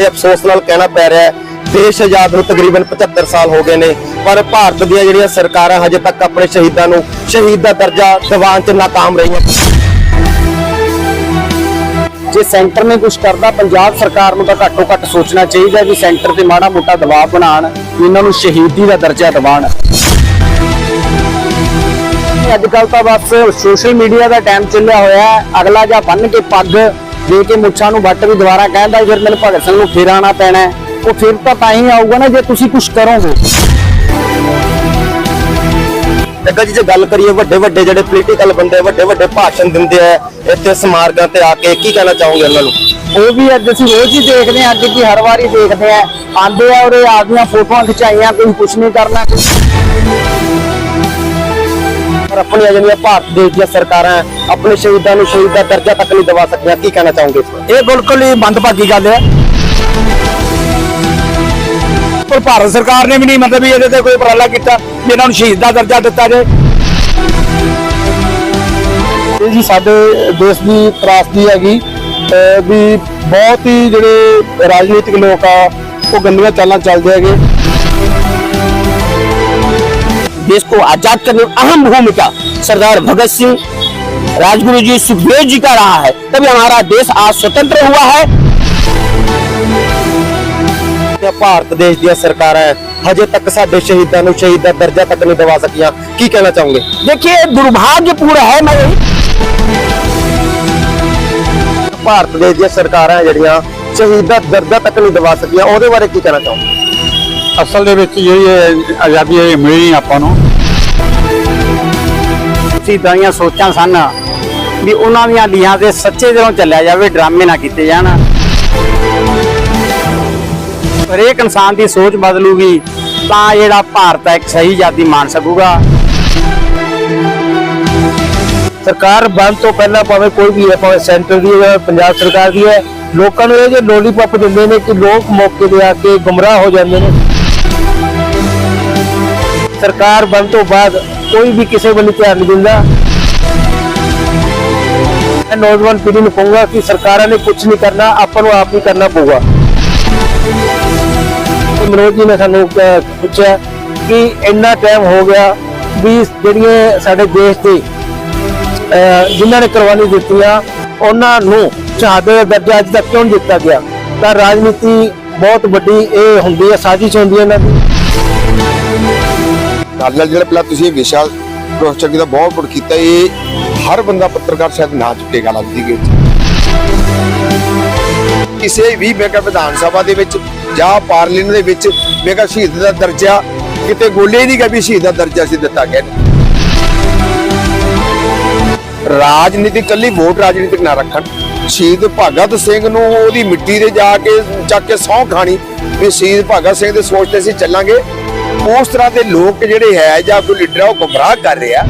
ਤੇ ਅਫਸੋਸ ਨਾਲ ਕਹਿਣਾ ਪੈ ਰਿਹਾ ਹੈ, ਦੇਸ਼ ਆਜ਼ਾਦ ਨੂੰ ਤਕਰੀਬਨ 75 ਸਾਲ ਹੋ ਗਏ ਨੇ, ਪਰ ਭਾਰਤ ਦੀਆਂ ਜਿਹੜੀਆਂ ਸਰਕਾਰਾਂ ਹਜੇ ਤੱਕ ਆਪਣੇ ਸ਼ਹੀਦਾਂ ਨੂੰ, ਸ਼ਹੀਦ ਦਾ ਦਰਜਾ ਦਿਵਾਉਣ 'ਚ ਨਾਕਾਮ ਰਹੀਆਂ। ਜੇ ਸੈਂਟਰ ਨੇ ਕੁਝ ਕਰਦਾ, ਪੰਜਾਬ ਸਰਕਾਰ ਨੂੰ ਤਾਂ ਘੱਟੋ ਘੱਟ ਸੋਚਣਾ ਚਾਹੀਦਾ ਵੀ ਸੈਂਟਰ ਤੇ ਮਾੜਾ ਮੋਟਾ ਦਬਾਅ ਬਣਾਉਣ, ਇਹਨਾਂ ਨੂੰ ਸ਼ਹੀਦੀ ਦਾ ਦਰਜਾ ਦਿਵਾਉਣ। ਅੱਜ ਕੱਲ ਤਾਂ ਬਸ ਸੋਸ਼ਲ ਮੀਡੀਆ ਦਾ ਟਾਈਮ ਚੱਲਿਆ ਹੋਇਆ ਅਗਲਾ ਜਾਂ ਬੰਨ ਕੇ ਪੱਗ ਦੇ ਕੇ ਮੁੱਛਾਂ ਨੂੰ ਵੱਟ ਵੀ ਦੁਬਾਰਾ ਕਹਿੰਦਾ ਫਿਰ ਮੈਨੂੰ ਭਗਤ ਸਿੰਘ ਨੂੰ ਫੇਰ ਪੈਣਾ। ਉਹ ਫਿਰ ਤਾਂ ਤਾਂ ਹੀ ਆਊਗਾ ਨਾ ਜੇ ਤੁਸੀਂ ਕੁਝ ਕਰੋਗੇ। ਅੱਗਾ ਜੀ ਜੇ ਗੱਲ ਕਰੀਏ ਵੱਡੇ ਵੱਡੇ ਜਿਹੜੇ ਪੋਲੀਟੀਕਲ ਬੰਦੇ ਵੱਡੇ ਵੱਡੇ ਭਾਸ਼ਣ ਦਿੰਦੇ ਆ ਇੱਥੇ ਸਮਾਰਕਾਂ ਤੇ ਆ ਕੇ ਕੀ ਕਹਿਣਾ ਚਾਹੋਗੇ ਉਹਨਾਂ ਨੂੰ? ਉਹ ਵੀ ਅੱਜ ਅਸੀਂ ਰੋਜ਼ ਹੀ ਦੇਖਦੇ ਹਾਂ ਅੱਜ ਕੀ ਹਰ ਵਾਰੀ ਦੇਖਦੇ ਆ ਆਂਦੇ ਆ ਔਰ ਆਪਦੀਆਂ ਫੋਟੋਆਂ ਖਿਚਾਈਆਂ ਕੋਈ ਕੁਝ ਨਹੀਂ ਕਰਨਾ। ਪਰ ਆਪਣੀਆਂ ਜਿਹੜੀਆਂ ਭਾਰਤ ਦੇਸ਼ ਦੀਆਂ ਸਰਕਾਰਾਂ ਆਪਣੇ ਸ਼ਹੀਦਾਂ ਨੂੰ ਸ਼ਹੀਦ ਦਾ ਦਰਜਾ ਤੱਕ ਨਹੀਂ ਦਿਵਾ ਸਕੀਆਂ ਕੀ ਕਹਿਣਾ ਚਾਹੋਗੇ ਇਹ ਬਿਲਕੁਲ ਹੀ ਮੰਦਭਾਗੀ ਗੱਲ ਹੈ। ਪਰ ਭਾਰਤ ਸਰਕਾਰ ਨੇ ਵੀ ਨਹੀਂ ਮਤਲਬ ਵੀ ਇਹਦੇ ਤੇ ਕੋਈ ਉਪਰਾਲਾ ਕੀਤਾ ਇਹਨਾਂ ਨੂੰ ਸ਼ਹੀਦ ਦਾ ਦਰਜਾ ਦਿੱਤਾ ਜਾਏ। ਇਹ ਜੀ ਸਾਡੇ ਦੇਸ਼ ਦੀ ਤਰਾਸਦੀ ਹੈਗੀ ਵੀ ਬਹੁਤ ਹੀ ਜਿਹੜੇ ਰਾਜਨੀਤਿਕ ਲੋਕ ਆ ਉਹ ਗੰਦੀਆਂ ਚਾਲਾਂ ਚੱਲਦੇ ਹੈਗੇ। देश को आजाद करने में अहम भूमिका सरदार भगत सिंह राजगुरु जी सुखदेव जी का रहा है तभी हमारा देश आज स्वतंत्र हुआ है ਤੇ ਭਾਰਤ ਦੇਸ਼ ਦੀਆਂ ਸਰਕਾਰਾਂ ਹੈ, ਹਜੇ ਤੱਕ ਸਾਡੇ ਸ਼ਹੀਦਾਂ ਨੂੰ ਸ਼ਹੀਦ ਦਾ ਦਰਜਾ ਤੱਕ ਨਹੀਂ ਦਿਵਾ ਸਕੀਆਂ ਕੀ ਕਹਿਣਾ ਚਾਹੋਗੇ देखिए दुर्भाग्यपूर्ण है मैं यही ਭਾਰਤ ਦੇਸ਼ ਦੀਆਂ ਸਰਕਾਰਾਂ ਹੈ ਜਿਹੜੀਆਂ ਸ਼ਹੀਦ ਦਾ ਦਰਜਾ ਤੱਕ ਨਹੀਂ ਦਿਵਾ ਸਕੀਆਂ ਉਹਦੇ ਬਾਰੇ ਕੀ ਕਹਿਣਾ ਚਾਹੋਗੇ ਅਸਲ ਦੇ ਵਿੱਚ ਜਿਹੜੀ ਆਜ਼ਾਦੀ ਇਹ ਮਿਲੀ ਆਪਾਂ ਨੂੰ। ਸ਼ਹੀਦਾਂ ਦੀਆਂ ਸੋਚਾਂ ਸਨ ਵੀ ਉਹਨਾਂ ਦੀਆਂ ਲੀਹਾਂ ਤੇ ਸੱਚੇ ਦਿਲੋਂ ਚੱਲਿਆ ਜਾਵੇ, ਡਰਾਮੇ ਨਾ ਕੀਤੇ ਜਾਣ। ਹਰੇਕ ਇਨਸਾਨ ਦੀ ਸੋਚ ਬਦਲੂਗੀ, ਤਾਂ ਜਿਹੜਾ ਭਾਰਤ ਹੈ ਇੱਕ ਸਹੀ ਆਜ਼ਾਦੀ ਮਾਣ ਸਕੂਗਾ। ਸਰਕਾਰ ਬਣ ਤੋਂ ਪਹਿਲਾਂ ਭਾਵੇਂ ਕੋਈ ਵੀ ਹੈ, ਭਾਵੇਂ ਸੈਂਟਰ ਦੀ ਹੈ, ਪੰਜਾਬ ਸਰਕਾਰ ਦੀ ਹੈ, ਲੋਕਾਂ ਨੂੰ ਇਹ ਜੇ ਲੋਲੀਪੌਪ ਦਿੰਦੇ ਨੇ ਕਿ ਲੋਕ ਮੌਕੇ ਤੇ ਆ ਕੇ ਗੁੰਮਰਾਹ ਹੋ ਜਾਂਦੇ ਨੇ। ਸਰਕਾਰ ਬੰਦ ਤੋਂ ਬਾਅਦ ਕੋਈ ਵੀ ਕਿਸੇ ਵੱਲ ਧਿਆਨ ਨਹੀਂ ਦਿੰਦਾ। ਮੈਂ ਨੌਜਵਾਨ ਪੀੜ੍ਹੀ ਨੂੰ ਕਹੂੰਗਾ ਕਿ ਸਰਕਾਰਾਂ ਨੇ ਕੁਝ ਨਹੀਂ ਕਰਨਾ, ਆਪਾਂ ਨੂੰ ਆਪ ਹੀ ਕਰਨਾ ਪਊਗਾ। ਮਨੋਜ ਜੀ ਨੇ ਸਾਨੂੰ ਪੁੱਛਿਆ ਕਿ ਇੰਨਾ ਟਾਈਮ ਹੋ ਗਿਆ ਵੀ ਜਿਹੜੀਆਂ ਸਾਡੇ ਦੇਸ਼ ਦੇ ਜਿਨ੍ਹਾਂ ਨੇ ਕੁਰਬਾਨੀ ਦਿੱਤੀਆਂ, ਉਹਨਾਂ ਨੂੰ ਸ਼ਹਾਦਤ ਦਾ ਦਰਜਾ ਅੱਜ ਤੱਕ ਕਿਉਂ ਨਹੀਂ ਦਿੱਤਾ ਗਿਆ? ਤਾਂ ਰਾਜਨੀਤੀ ਬਹੁਤ ਵੱਡੀ ਇਹ ਹੁੰਦੀ ਹੈ, ਸਾਜ਼ਿਸ਼ ਹੁੰਦੀ ਹੈ ਇਹਨਾਂ ਦੀ। ਨਾਲ ਨਾਲ ਜਿਹੜਾ ਪਹਿਲਾਂ ਤੁਸੀਂ ਇਹ ਵਿਸ਼ਾ ਪ੍ਰੋਫੈਸਰ ਜੀ ਦਾ ਬਹੁਤ ਬੜ ਕੀਤਾ, ਇਹ ਹਰ ਬੰਦਾ ਪੱਤਰਕਾਰ ਸ਼ਾਇਦ ਨਾ ਚੁੱਕੇਗਾ ਲੱਗਦੀ ਕਿ ਕਿਸੇ ਵੀ ਮੈਂ ਵਿਧਾਨ ਸਭਾ ਦੇ ਵਿੱਚ ਜਾਂ ਪਾਰਲੀਮੈਂਟ ਦੇ ਵਿੱਚ ਮੈਂ ਸ਼ਹੀਦ ਦਾ ਦਰਜਾ ਕਿਤੇ ਗੋਲੇ ਨਹੀਂ ਗਿਆ ਵੀ ਸ਼ਹੀਦ ਦਾ ਦਰਜਾ ਸੀ ਦਿੱਤਾ ਗਿਆ। ਰਾਜਨੀਤੀ ਕੱਲੀ ਵੋਟ ਰਾਜਨੀਤਿਕ ਨਾ ਰੱਖਣ। ਸ਼ਹੀਦ ਭਗਤ ਸਿੰਘ ਨੂੰ ਉਹਦੀ ਮਿੱਟੀ ਤੇ ਜਾ ਕੇ, ਚੱਕ ਕੇ ਸਹੁੰ ਖਾਣੀ। ਵੀ ਸ਼ਹੀਦ ਭਗਤ ਸਿੰਘ ਦੇ ਸੋਚ ਤੇ ਅਸੀਂ ਚੱਲਾਂਗੇ। ਉਸ ਤਰ੍ਹਾਂ ਦੇ ਲੋਕ ਜਿਹੜੇ ਹੈ ਜਾਂ ਕੋਈ ਲੀਡਰ ਆ ਉਹ ਗੁੰਮਰਾਹ ਕਰ ਰਿਹਾ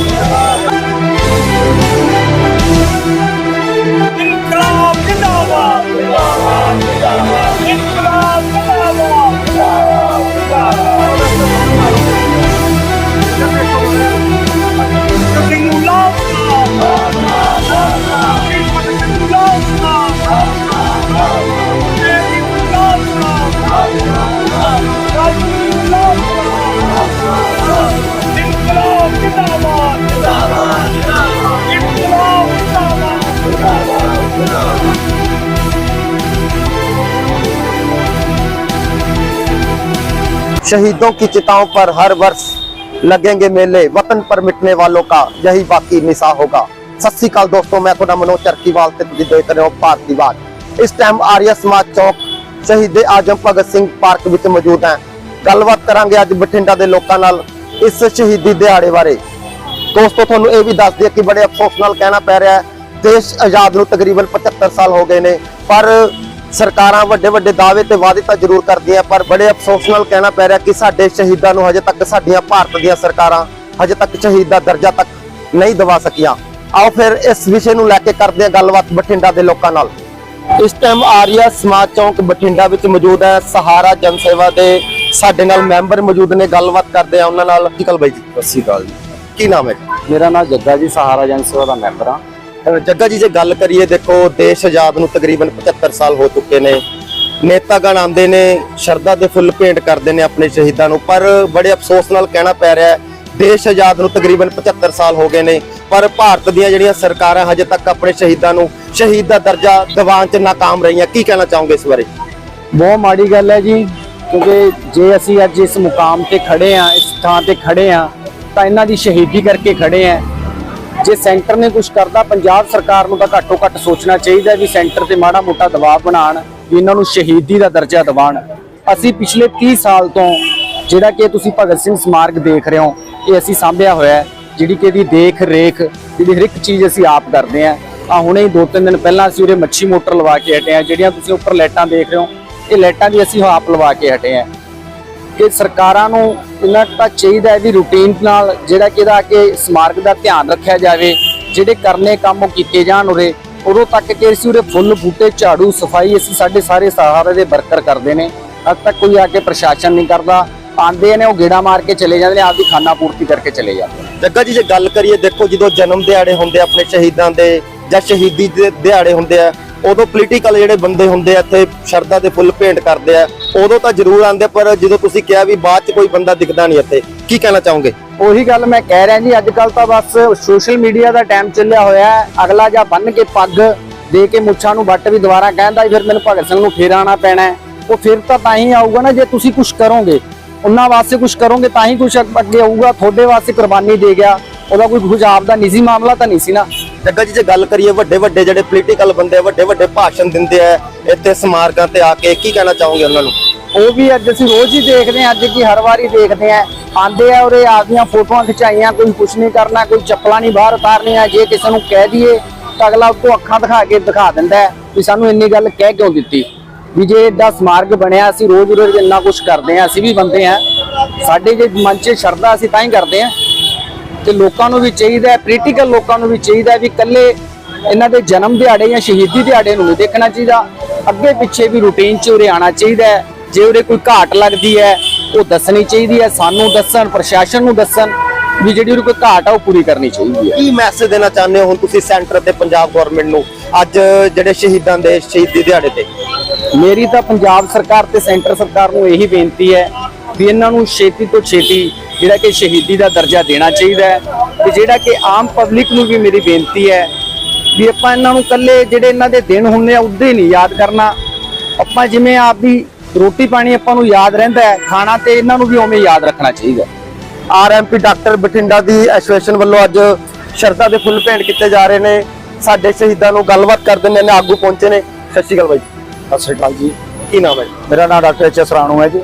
ਇਨਕਲਾਬ शहीदों की चिताओं पर हर वर्ष लगेंगे मेले वतन पर मिटने वालों का यही बाकी निशा होगा ਸਤਿ ਸ਼੍ਰੀ ਅਕਾਲ ਦੋਸਤੋ ਮੈਂ ਤੁਹਾਡਾ ਮਨੋਜ ਚਰਕੀਵਾਲ ਤੇ ਤੁਸੀਂ ਦੇਖ ਰਹੇ ਹੋ ਭਾਰਤੀ ਬਾਤ ਇਸ ਟਾਈਮ ਆਰੀਆ ਸਮਾਜ ਚੌਕ ਸ਼ਹੀਦੇ ਆਜਮ ਭਗਤ ਸਿੰਘ ਪਾਰਕ ਵਿੱਚ ਮੌਜੂਦ ਹਾਂ ਗੱਲਬਾਤ ਕਰਾਂਗੇ ਅੱਜ ਬਠਿੰਡਾ ਦੇ ਲੋਕਾਂ ਨਾਲ ਇਸ ਸ਼ਹੀਦੀ ਦਿਹਾੜੇ ਬਾਰੇ ਦੋਸਤੋ ਤੁਹਾਨੂੰ ਇਹ ਵੀ ਦੱਸ ਦਈਏ ਕਿ ਬੜੇ ਅਫਸੋਸ ਨਾਲ ਕਹਿਣਾ ਪੈ ਰਿਹਾ ਹੈ ਦੇਸ਼ ਆਜ਼ਾਦ ਨੂੰ ਤਕਰੀਬਨ 75 ਸਾਲ ਹੋ ਗਏ ਨੇ ਪਰ ਸਰਕਾਰਾਂ ਵੱਡੇ ਵੱਡੇ ਦਾਅਵੇ ਤੇ ਵਾਅਦੇ ਤਾਂ ਜ਼ਰੂਰ ਕਰਦੀਆਂ ਪਰ ਬੜੇ ਅਫਸੋਸ ਨਾਲ ਕਹਿਣਾ ਪੈ ਰਿਹਾ ਕਿ ਸਾਡੇ ਸ਼ਹੀਦਾਂ ਨੂੰ ਹਜੇ ਤੱਕ ਸਾਡੀਆਂ ਭਾਰਤ ਦੀਆਂ ਸਰਕਾਰਾਂ ਹਜੇ ਤੱਕ ਸ਼ਹੀਦ ਦਾ ਦਰਜਾ ਤੱਕ ਨਹੀਂ ਦਵਾ ਸਕੀਆਂ। ਆਓ ਫਿਰ ਇਸ ਵਿਸ਼ੇ ਨੂੰ ਲੈ ਕੇ ਕਰਦੇ ਹਾਂ ਗੱਲਬਾਤ ਬਠਿੰਡਾ ਦੇ ਲੋਕਾਂ ਨਾਲ। ਇਸ ਟਾਈਮ ਆਰੀਆ ਸਮਾਜ ਚੌਂਕ ਬਠਿੰਡਾ ਵਿੱਚ ਮੌਜੂਦ ਹੈ। ਸਹਾਰਾ ਜਨ ਸੇਵਾ ਦੇ ਸਾਡੇ ਨਾਲ ਮੈਂਬਰ ਮੌਜੂਦ ਨੇ। ਗੱਲਬਾਤ ਕਰਦੇ ਆ ਉਹਨਾਂ ਨਾਲ। ਠੀਕਲ ਬਾਈ ਜੀ? ਸਤਿ ਸ਼੍ਰੀ ਅਕਾਲ ਜੀ। ਕੀ ਨਾਮ ਹੈ? ਮੇਰਾ ਨਾਮ ਜੱਗਾ ਜੀ ਸਹਾਰਾ ਜਨ ਸੇਵਾ ਦਾ ਮੈਂਬਰ ਹਾਂ। ਅਹ ਜੱਗਾ ਜੀ, ਜੇ ਗੱਲ ਕਰੀਏ, ਦੇਖੋ, ਦੇਸ਼ ਆਜ਼ਾਦ ਨੂੰ ਤਕਰੀਬਨ 75 ਸਾਲ ਹੋ ਚੁੱਕੇ ਨੇ। ਨੇਤਾਗਣ ਆਉਂਦੇ ਨੇ, ਸ਼ਰਧਾ ਦੇ ਫੁੱਲ ਭੇਂਟ ਕਰਦੇ ਨੇ ਆਪਣੇ ਸ਼ਹੀਦਾਂ ਨੂੰ। ਪਰ ਬੜੇ ਅਫਸੋਸ ਨਾਲ ਕਹਿਣਾ ਪੈ ਰਿਹਾ ਹੈ, ਦੇਸ਼ ਆਜ਼ਾਦ ਨੂੰ ਤਕਰੀਬਨ 75 ਸਾਲ ਹੋ ਗਏ ਨੇ। ਪਰ ਭਾਰਤ ਦੀਆਂ ਜਿਹੜੀਆਂ ਸਰਕਾਰਾਂ ਹਜੇ ਤੱਕ ਆਪਣੇ ਸ਼ਹੀਦਾਂ ਨੂੰ, ਸ਼ਹੀਦ ਦਾ ਦਰਜਾ ਦਿਵਾਉਣ 'ਚ ਨਾਕਾਮ ਰਹੀਆਂ, ਕੀ ਕਹਿਣਾ ਚਾਹੋਗੇ ਇਸ ਬਾਰੇ? ਬਹੁਤ ਮਾੜੀ ਗੱਲ ਹੈ ਜੀ, ਕਿਉਂਕਿ ਜੇ ਅਸੀਂ ਅੱਜ ਇਸ ਮੁਕਾਮ ਤੇ ਖੜੇ ਆ ਇਸ ਥਾਂ ਤੇ ਖੜੇ ਆ ਤਾਂ ਇਹਨਾਂ ਦੀ ਸ਼ਹੀਦੀ ਕਰਕੇ ਖੜੇ ਆ ਜੇ ਸੈਂਟਰ ਨੇ ਕੁਝ ਕਰਦਾ, ਪੰਜਾਬ ਸਰਕਾਰ ਨੂੰ ਤਾਂ ਘੱਟੋ ਘੱਟ ਸੋਚਣਾ ਚਾਹੀਦਾ ਵੀ ਸੈਂਟਰ ਤੇ ਮਾੜਾ ਮੋਟਾ ਦਬਾਅ ਬਣਾਉਣ, ਵੀ ਇਹਨਾਂ ਨੂੰ ਸ਼ਹੀਦੀ ਦਾ ਦਰਜਾ ਦਿਵਾਉਣ। ਅਸੀਂ ਪਿਛਲੇ 30 ਸਾਲ ਤੋਂ ਜਿਹੜਾ ਕਿ ਤੁਸੀਂ ਭਗਤ ਸਿੰਘ ਸਮਾਰਕ ਦੇਖ ਰਹੇ ਹੋ, ਇਹ ਅਸੀਂ ਸਾਂਭਿਆ ਹੋਇਆ ਹੈ, ਜਿਹੜੀ ਕਿ ਇਹਦੀ ਦੇਖ ਰੇਖ ਜਿਹੜੀ ਹਰ ਇੱਕ ਚੀਜ਼ ਅਸੀਂ ਆਪ ਕਰਦੇ ਆ ਆ ਹੁਣੇ ਹੀ ਦੋ ਤਿੰਨ ਦਿਨ ਪਹਿਲਾਂ ਅਸੀਂ ਉਰੇ ਮੱਛੀ ਮੋਟਰ ਲਵਾ ਕੇ ਹਟੇ ਆ ਜਿਹੜੀਆਂ ਤੁਸੀਂ ਉੱਪਰ ਲਾਈਟਾਂ ਦੇਖ ਰਹੇ ਹੋ, ਇਹ ਲਾਈਟਾਂ ਵੀ ਅਸੀਂ ਆਪ ਲਵਾ ਕੇ ਹਟੇ ਆ ਕਿ ਸਰਕਾਰਾਂ ਨੂੰ ਇਹਨਾਂ ਤਾਂ ਚਾਹੀਦਾ ਹੈ ਵੀ ਰੂਟੀਨ ਨਾਲ ਜਿਹੜਾ ਕਿ ਇਹਦਾ ਕਿ ਸਮਾਰਕ ਦਾ ਧਿਆਨ ਰੱਖਿਆ ਜਾਵੇ, ਜਿਹੜੇ ਕਰਨੇ ਕੰਮ ਉਹ ਕੀਤੇ ਜਾਣ ਉਰੇ, ਉਦੋਂ ਤੱਕ ਕਿ ਅਸੀਂ ਉਰੇ ਫੁੱਲ ਬੂਟੇ, ਝਾੜੂ, ਸਫ਼ਾਈ ਅਸੀਂ ਸਾਡੇ ਸਾਰੇ ਸਹਾਰੇ ਦੇ ਵਰਕਰ ਕਰਦੇ ਨੇ। ਅੱਜ ਤੱਕ ਕੋਈ ਆ ਕੇ ਪ੍ਰਸ਼ਾਸਨ ਨਹੀਂ ਕਰਦਾ ਆਂਦੇ ਨੇ ਉਹ ਗੇੜਾ ਮਾਰ ਕੇ ਚਲੇ ਜਾਂਦੇ ਨੇ, ਆਪਦੀ ਖਾਨਾ ਪੂਰਤੀ ਕਰਕੇ ਚਲੇ ਜਾਂਦੇ ਜੱਗਾ ਜੀ, ਜੇ ਗੱਲ ਕਰੀਏ, ਦੇਖੋ ਜਦੋਂ ਜਨਮ ਦਿਹਾੜੇ ਹੁੰਦੇ ਆ ਆਪਣੇ ਸ਼ਹੀਦਾਂ ਦੇ ਜਾਂ ਸ਼ਹੀਦੀ ਦੇ ਦਿਹਾੜੇ ਹੁੰਦੇ ਆ ਉਦੋਂ ਪੋਲੀਟੀਕਲ ਜਿਹੜੇ ਬੰਦੇ ਹੁੰਦੇ ਆ, ਇੱਥੇ ਸ਼ਰਧਾ ਦੇ ਫੁੱਲ ਭੇਂਟ ਕਰਦੇ ਆ, ਉਦੋਂ ਤਾਂ ਜ਼ਰੂਰ ਆਉਂਦੇ ਪਰ ਜਦੋਂ ਤੁਸੀਂ ਕਿਹਾ ਵੀ ਬਾਅਦ ਚ ਕੋਈ ਬੰਦਾ ਦਿਖਦਾ ਨਹੀਂ ਇੱਥੇ, ਕੀ ਕਹਿਣਾ ਚਾਹੋਗੇ? ਉਹੀ ਗੱਲ ਮੈਂ ਕਹਿ ਰਿਹਾ ਜੀ ਅੱਜ ਕੱਲ ਤਾਂ ਬਸ ਸੋਸ਼ਲ ਮੀਡੀਆ ਦਾ ਟਾਈਮ ਚੱਲਿਆ ਹੋਇਆ ਅਗਲਾ ਜਾਂ ਬੰਨ ਕੇ ਪੱਗ ਦੇ ਕੇ ਮੁੱਛਾਂ ਨੂੰ ਵੱਟ ਵੀ ਦੁਬਾਰਾ ਕਹਿੰਦਾ ਫਿਰ ਮੈਨੂੰ ਭਗਤ ਸਿੰਘ ਨੂੰ ਫੇਰ ਆਉਣਾ ਪੈਣਾ ਉਹ ਫਿਰ ਤਾਂ ਤਾਂ ਹੀ ਆਊਗਾ ਨਾ, ਜੇ ਤੁਸੀਂ ਕੁਝ ਕਰੋਗੇ, ਉਹਨਾਂ ਵਾਸਤੇ ਕੁਝ ਕਰੋਗੇ, ਤਾਂ ਹੀ ਕੁਝ ਅੱਗੇ ਆਊਗਾ, ਤੁਹਾਡੇ ਵਾਸਤੇ ਕੁਰਬਾਨੀ ਦੇ ਗਿਆ, ਉਹਦਾ ਕੋਈ ਕੁਝ ਆਪਦਾ ਨਿੱਜੀ ਮਾਮਲਾ ਤਾਂ ਨਹੀਂ ਸੀ ਨਾ। ਜੱਗਾ ਜੀ, ਜੇ ਗੱਲ ਕਰੀਏ ਵੱਡੇ ਵੱਡੇ ਜਿਹੜੇ ਪੋਲੀਟੀਕਲ ਬੰਦੇ ਵੱਡੇ ਵੱਡੇ ਭਾਸ਼ਣ ਦਿੰਦੇ ਆ, ਇੱਥੇ ਸਮਾਰਕਾਂ ਤੇ ਆ ਕੇ ਕੀ ਕਹਿਣਾ ਚਾਹੋਗੇ ਉਹਨਾਂ ਨੂੰ? ਉਹ ਵੀ ਅੱਜ ਅਸੀਂ ਰੋਜ਼ ਹੀ ਦੇਖਦੇ ਹਾਂ, ਅੱਜ ਕੀ ਹਰ ਵਾਰੀ ਦੇਖਦੇ ਹਾਂ। ਆਂਦੇ ਆ ਉਰੇ, ਆਪਦੀਆਂ ਫੋਟੋਆਂ ਖਿਚਾਈਆਂ, ਕੋਈ ਕੁਛ ਨਹੀਂ ਕਰਨਾ, ਕੋਈ ਚੱਪਲਾਂ ਨਹੀਂ ਬਾਹਰ ਉਤਾਰਨੀਆਂ, ਜੇ ਕਿਸੇ ਨੂੰ ਕਹਿ ਦਈਏ, ਤਾਂ ਅਗਲਾ ਉੱਤੋਂ ਅੱਖਾਂ ਦਿਖਾ ਕੇ ਦਿਖਾ ਦਿੰਦਾ ਵੀ ਸਾਨੂੰ ਇੰਨੀ ਗੱਲ ਕਹਿ ਕਿਉਂ ਦਿੱਤੀ? ਵੀ ਜੇ ਏਡਾ ਸਮਾਰਕ ਬਣਿਆ, ਅਸੀਂ ਰੋਜ਼ ਰੋਜ਼ ਇੰਨਾ ਕੁਝ ਕਰਦੇ ਹਾਂ, ਅਸੀਂ ਵੀ ਬੰਦੇ ਹਾਂ। ਸਾਡੇ ਜੇ ਮਨ 'ਚ ਸ਼ਰਧਾ, ਅਸੀਂ ਤਾਂ ਹੀ ਕਰਦੇ ਹਾਂ। ਤੇ ਲੋਕਾਂ ਨੂੰ ਵੀ ਚਾਹੀਦਾ ਹੈ ਪੋਲੀਟੀਕਲ ਲੋਕਾਂ ਨੂੰ ਵੀ ਚਾਹੀਦਾ ਹੈ ਵੀ ਇਕੱਲੇ ਇਹਨਾਂ ਦੇ ਜਨਮ ਦਿਹਾੜੇ ਜਾਂ ਸ਼ਹੀਦੀ ਦਿਹਾੜੇ ਨੂੰ ਨਹੀਂ ਦੇਖਣਾ ਚਾਹੀਦਾ। ਅੱਗੇ ਪਿੱਛੇ ਵੀ ਰੂਟੀਨ 'ਚ ਉਰੇ ਆਉਣਾ ਚਾਹੀਦਾ ਹੈ। ਜੇ ਉਰੇ ਕੋਈ ਘਾਟ ਲੱਗਦੀ ਹੈ ਉਹ ਦੱਸਣੀ ਚਾਹੀਦੀ ਹੈ ਸਾਨੂੰ ਦੱਸਣ ਪ੍ਰਸ਼ਾਸਨ ਨੂੰ ਦੱਸਣ ਵੀ ਜਿਹੜੀ ਉਰੇ ਕੋਈ ਘਾਟ ਆ ਉਹ ਪੂਰੀ ਕਰਨੀ ਚਾਹੀਦੀ ਹੈ। ਕੀ ਮੈਸੇਜ ਦੇਣਾ ਚਾਹੁੰਦੇ ਹੋ ਹੁਣ ਤੁਸੀਂ ਸੈਂਟਰ ਤੇ ਪੰਜਾਬ ਗਵਰਨਮੈਂਟ ਨੂੰ? ਅੱਜ ਜਿਹੜੇ ਸ਼ਹੀਦਾਂ ਦੇ ਸ਼ਹੀਦੀ ਦਿਹਾੜੇ ਤੇ। ਮੇਰੀ ਤਾਂ ਪੰਜਾਬ ਸਰਕਾਰ ਤੇ ਸੈਂਟਰ ਸਰਕਾਰ ਨੂੰ ਇਹੀ ਬੇਨਤੀ ਹੈ ਵੀ ਇਹਨਾਂ ਨੂੰ ਛੇਤੀ ਤੋਂ ਛੇਤੀ ਜਿਹੜਾ ਕਿ ਸ਼ਹੀਦੀ ਦਾ ਦਰਜਾ ਦੇਣਾ ਚਾਹੀਦਾ ਹੈ ਤੇ ਜਿਹੜਾ ਕਿ ਆਮ ਪਬਲਿਕ ਨੂੰ ਵੀ ਮੇਰੀ ਬੇਨਤੀ ਹੈ ਵੀ ਆਪਾਂ ਇਹਨਾਂ ਨੂੰ ਕੱਲੇ ਜਿਹੜੇ ਇਹਨਾਂ ਦੇ ਦਿਨ ਹੁੰਦੇ ਆ ਉਦੋਂ ਹੀ ਨਹੀਂ ਯਾਦ ਕਰਨਾ। ਆਪਾਂ ਜਿਵੇਂ ਆਪ ਦੀ ਰੋਟੀ ਪਾਣੀ ਆਪਾਂ ਨੂੰ ਯਾਦ ਰਹਿੰਦਾ ਹੈ ਖਾਣਾ ਤੇ ਇਹਨਾਂ ਨੂੰ ਵੀ ਉਵੇਂ ਯਾਦ ਰੱਖਣਾ ਚਾਹੀਦਾ ਆਰਐਮਪੀ ਡਾਕਟਰ ਬਠਿੰਡਾ ਦੀ ਐਸੋਸੀਏਸ਼ਨ ਵੱਲੋਂ ਅੱਜ ਸ਼ਰਧਾ ਦੇ ਫੁੱਲ ਭੇਂਟ ਕੀਤੇ ਜਾ ਰਹੇ ਨੇ। ਸਾਡੇ ਸ਼ਹੀਦਾਂ ਨੂੰ ਗੱਲਬਾਤ ਕਰਦੇ ਨੇ ਨੇ ਆਗੂ ਪਹੁੰਚੇ ਨੇ। ਸਤਿ ਸ਼੍ਰੀ ਅਕਾਲ ਬਾਈ ਸਤਿ ਸ਼੍ਰੀ ਅਕਾਲ ਜੀ। ਕੀ ਨਾਮ ਹੈ? ਮੇਰਾ ਨਾਮ ਡਾਕਟਰ ਐਚ ਐਸ ਰਾਣੂ ਹੈ ਜੀ।